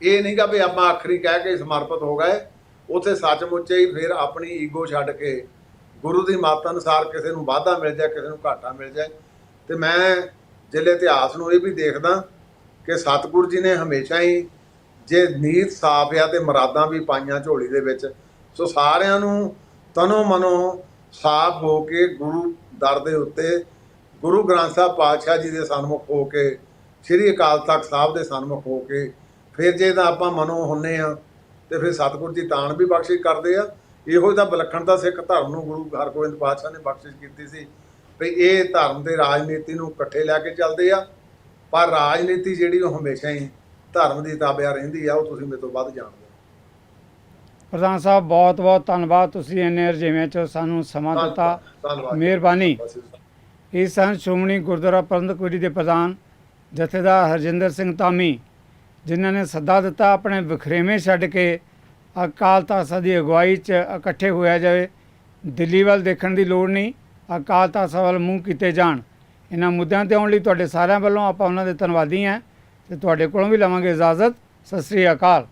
S2: ਇਹ ਨਹੀਂਗਾ ਵੀ ਆਪਾਂ ਆਖਰੀ ਕਹਿ ਕੇ ਸਮਰਪਿਤ ਹੋ ਗਏ। ਉੱਥੇ ਸੱਚਮੁੱਚ ਹੀ ਫਿਰ ਆਪਣੀ ਈਗੋ ਛੱਡ ਕੇ ਗੁਰੂ ਦੀ ਮੱਤ ਅਨੁਸਾਰ ਕਿਸੇ ਨੂੰ ਵਾਧਾ ਮਿਲ ਜਾਏ, ਕਿਸੇ ਨੂੰ ਘਾਟਾ ਮਿਲ ਜਾਏ। ਤੇ ਮੈਂ ਜਿਹੜੇ ਇਤਿਹਾਸ ਨੂੰ ਇਹ ਵੀ ਦੇਖਦਾ ਕਿ ਸਤਿਗੁਰੂ ਜੀ ਨੇ ਹਮੇਸ਼ਾ ਹੀ ਜੇ ਨੀਤ ਸਾਫ਼ ਆ ਤੇ ਮਰਾਦਾਂ ਵੀ ਪਾਈਆਂ ਝੋਲੀ ਦੇ ਵਿੱਚ, ਸੋ ਸਾਰਿਆਂ ਨੂੰ ਤਨੋ ਮਨੋ ਸਾਫ਼ ਹੋ ਕੇ ਗੁਰੂ ਦਰ ਦੇ ਉੱਤੇ, ਗੁਰੂ ਗ੍ਰੰਥ ਸਾਹਿਬ ਪਾਤਸ਼ਾਹ ਜੀ ਦੇ ਸਨਮੁਖ ਹੋ ਕੇ, ਸ੍ਰੀ ਅਕਾਲ ਤਖਤ ਸਾਹਿਬ ਦੇ ਸਨਮੁਖ ਹੋ ਕੇ, ਫਿਰ ਜੇ ਤਾਂ ਆਪਾਂ ਮਨੋਂ ਹੁੰਨੇ ਆ, ਤੇ ਫਿਰ ਸਤਿਗੁਰੂ ਜੀ ਤਾਣ ਵੀ ਬਖਸ਼ਿਸ਼ ਕਰਦੇ ਆ। ਇਹੋ ਤਾਂ ਵਿਲੱਖਣਤਾ ਸਿੱਖ ਧਰਮ ਨੂੰ ਗੁਰੂ ਹਰਗੋਬਿੰਦ ਪਾਤਸ਼ਾਹ ਨੇ ਬਖਸ਼ਿਸ਼ ਕੀਤੀ ਸੀ ਵੀ ਇਹ ਧਰਮ ਤੇ ਰਾਜਨੀਤੀ ਨੂੰ ਇਕੱਠੇ ਲੈ ਕੇ ਚੱਲਦੇ ਆ। ਪਰ ਰਾਜਨੀਤੀ ਜਿਹੜੀ ਉਹ ਹਮੇਸ਼ਾ ਹੀ ਧਰਮ ਦੀ ਤਾਬਿਆ ਰਹਿੰਦੀ ਆ, ਉਹ ਤੁਸੀਂ ਮੇਰੇ ਤੋਂ ਵੱਧ ਜਾਣਦੇ ਹੋ
S1: ਪ੍ਰਧਾਨ ਸਾਹਿਬ ਬਹੁਤ ਬਹੁਤ ਧੰਨਵਾਦ। ਤੁਸੀਂ ਇੰਨੇ ਰਜੇਵੇਂ ਚ ਸਾਨੂੰ ਸਮਾਂ ਦਿੱਤਾ। ਮਿਹਰਬਾਨੀ।
S2: ਇਸ-
S1: ਸਨ ਸ਼੍ਰੋਮਣੀ ਗੁਰਦੁਆਰਾ ਪ੍ਰਬੰਧਕ ਕਮੇਟੀ ਦੇ ਪ੍ਰਧਾਨ ਜਥੇਦਾਰ ਹਰਜਿੰਦਰ ਸਿੰਘ ਧਾਮੀ ਜਿਨ੍ਹਾਂ ਨੇ ਸੱਦਾ ਦਿੱਤਾ ਆਪਣੇ ਵਖਰੇਵੇਂ ਛੱਡ ਕੇ ਅਕਾਲ ਤਖਤ ਦੀ ਅਗਵਾਈ 'ਚ ਇਕੱਠੇ ਹੋਇਆ ਜਾਵੇ। ਦਿੱਲੀ ਵੱਲ ਦੇਖਣ ਦੀ ਲੋੜ ਨਹੀਂ ਅਕਾਲ ਤਖਤ ਵੱਲ ਮੂੰਹ ਕੀਤੇ ਜਾਣ। ਇਹਨਾਂ ਮੁੱਦਿਆਂ ਤੇ ਆਉਣ ਲਈ ਤੁਹਾਡੇ ਸਾਰਿਆਂ ਵੱਲੋਂ ਆਪਾਂ ਉਹਨਾਂ ਦੇ ਧੰਨਵਾਦੀ ਹਾਂ ਤੇ ਤੁਹਾਡੇ ਕੋਲੋਂ ਵੀ ਲਵਾਂਗੇ ਇਜਾਜ਼ਤ। ਸਤਿ ਸ੍ਰੀ ਅਕਾਲ।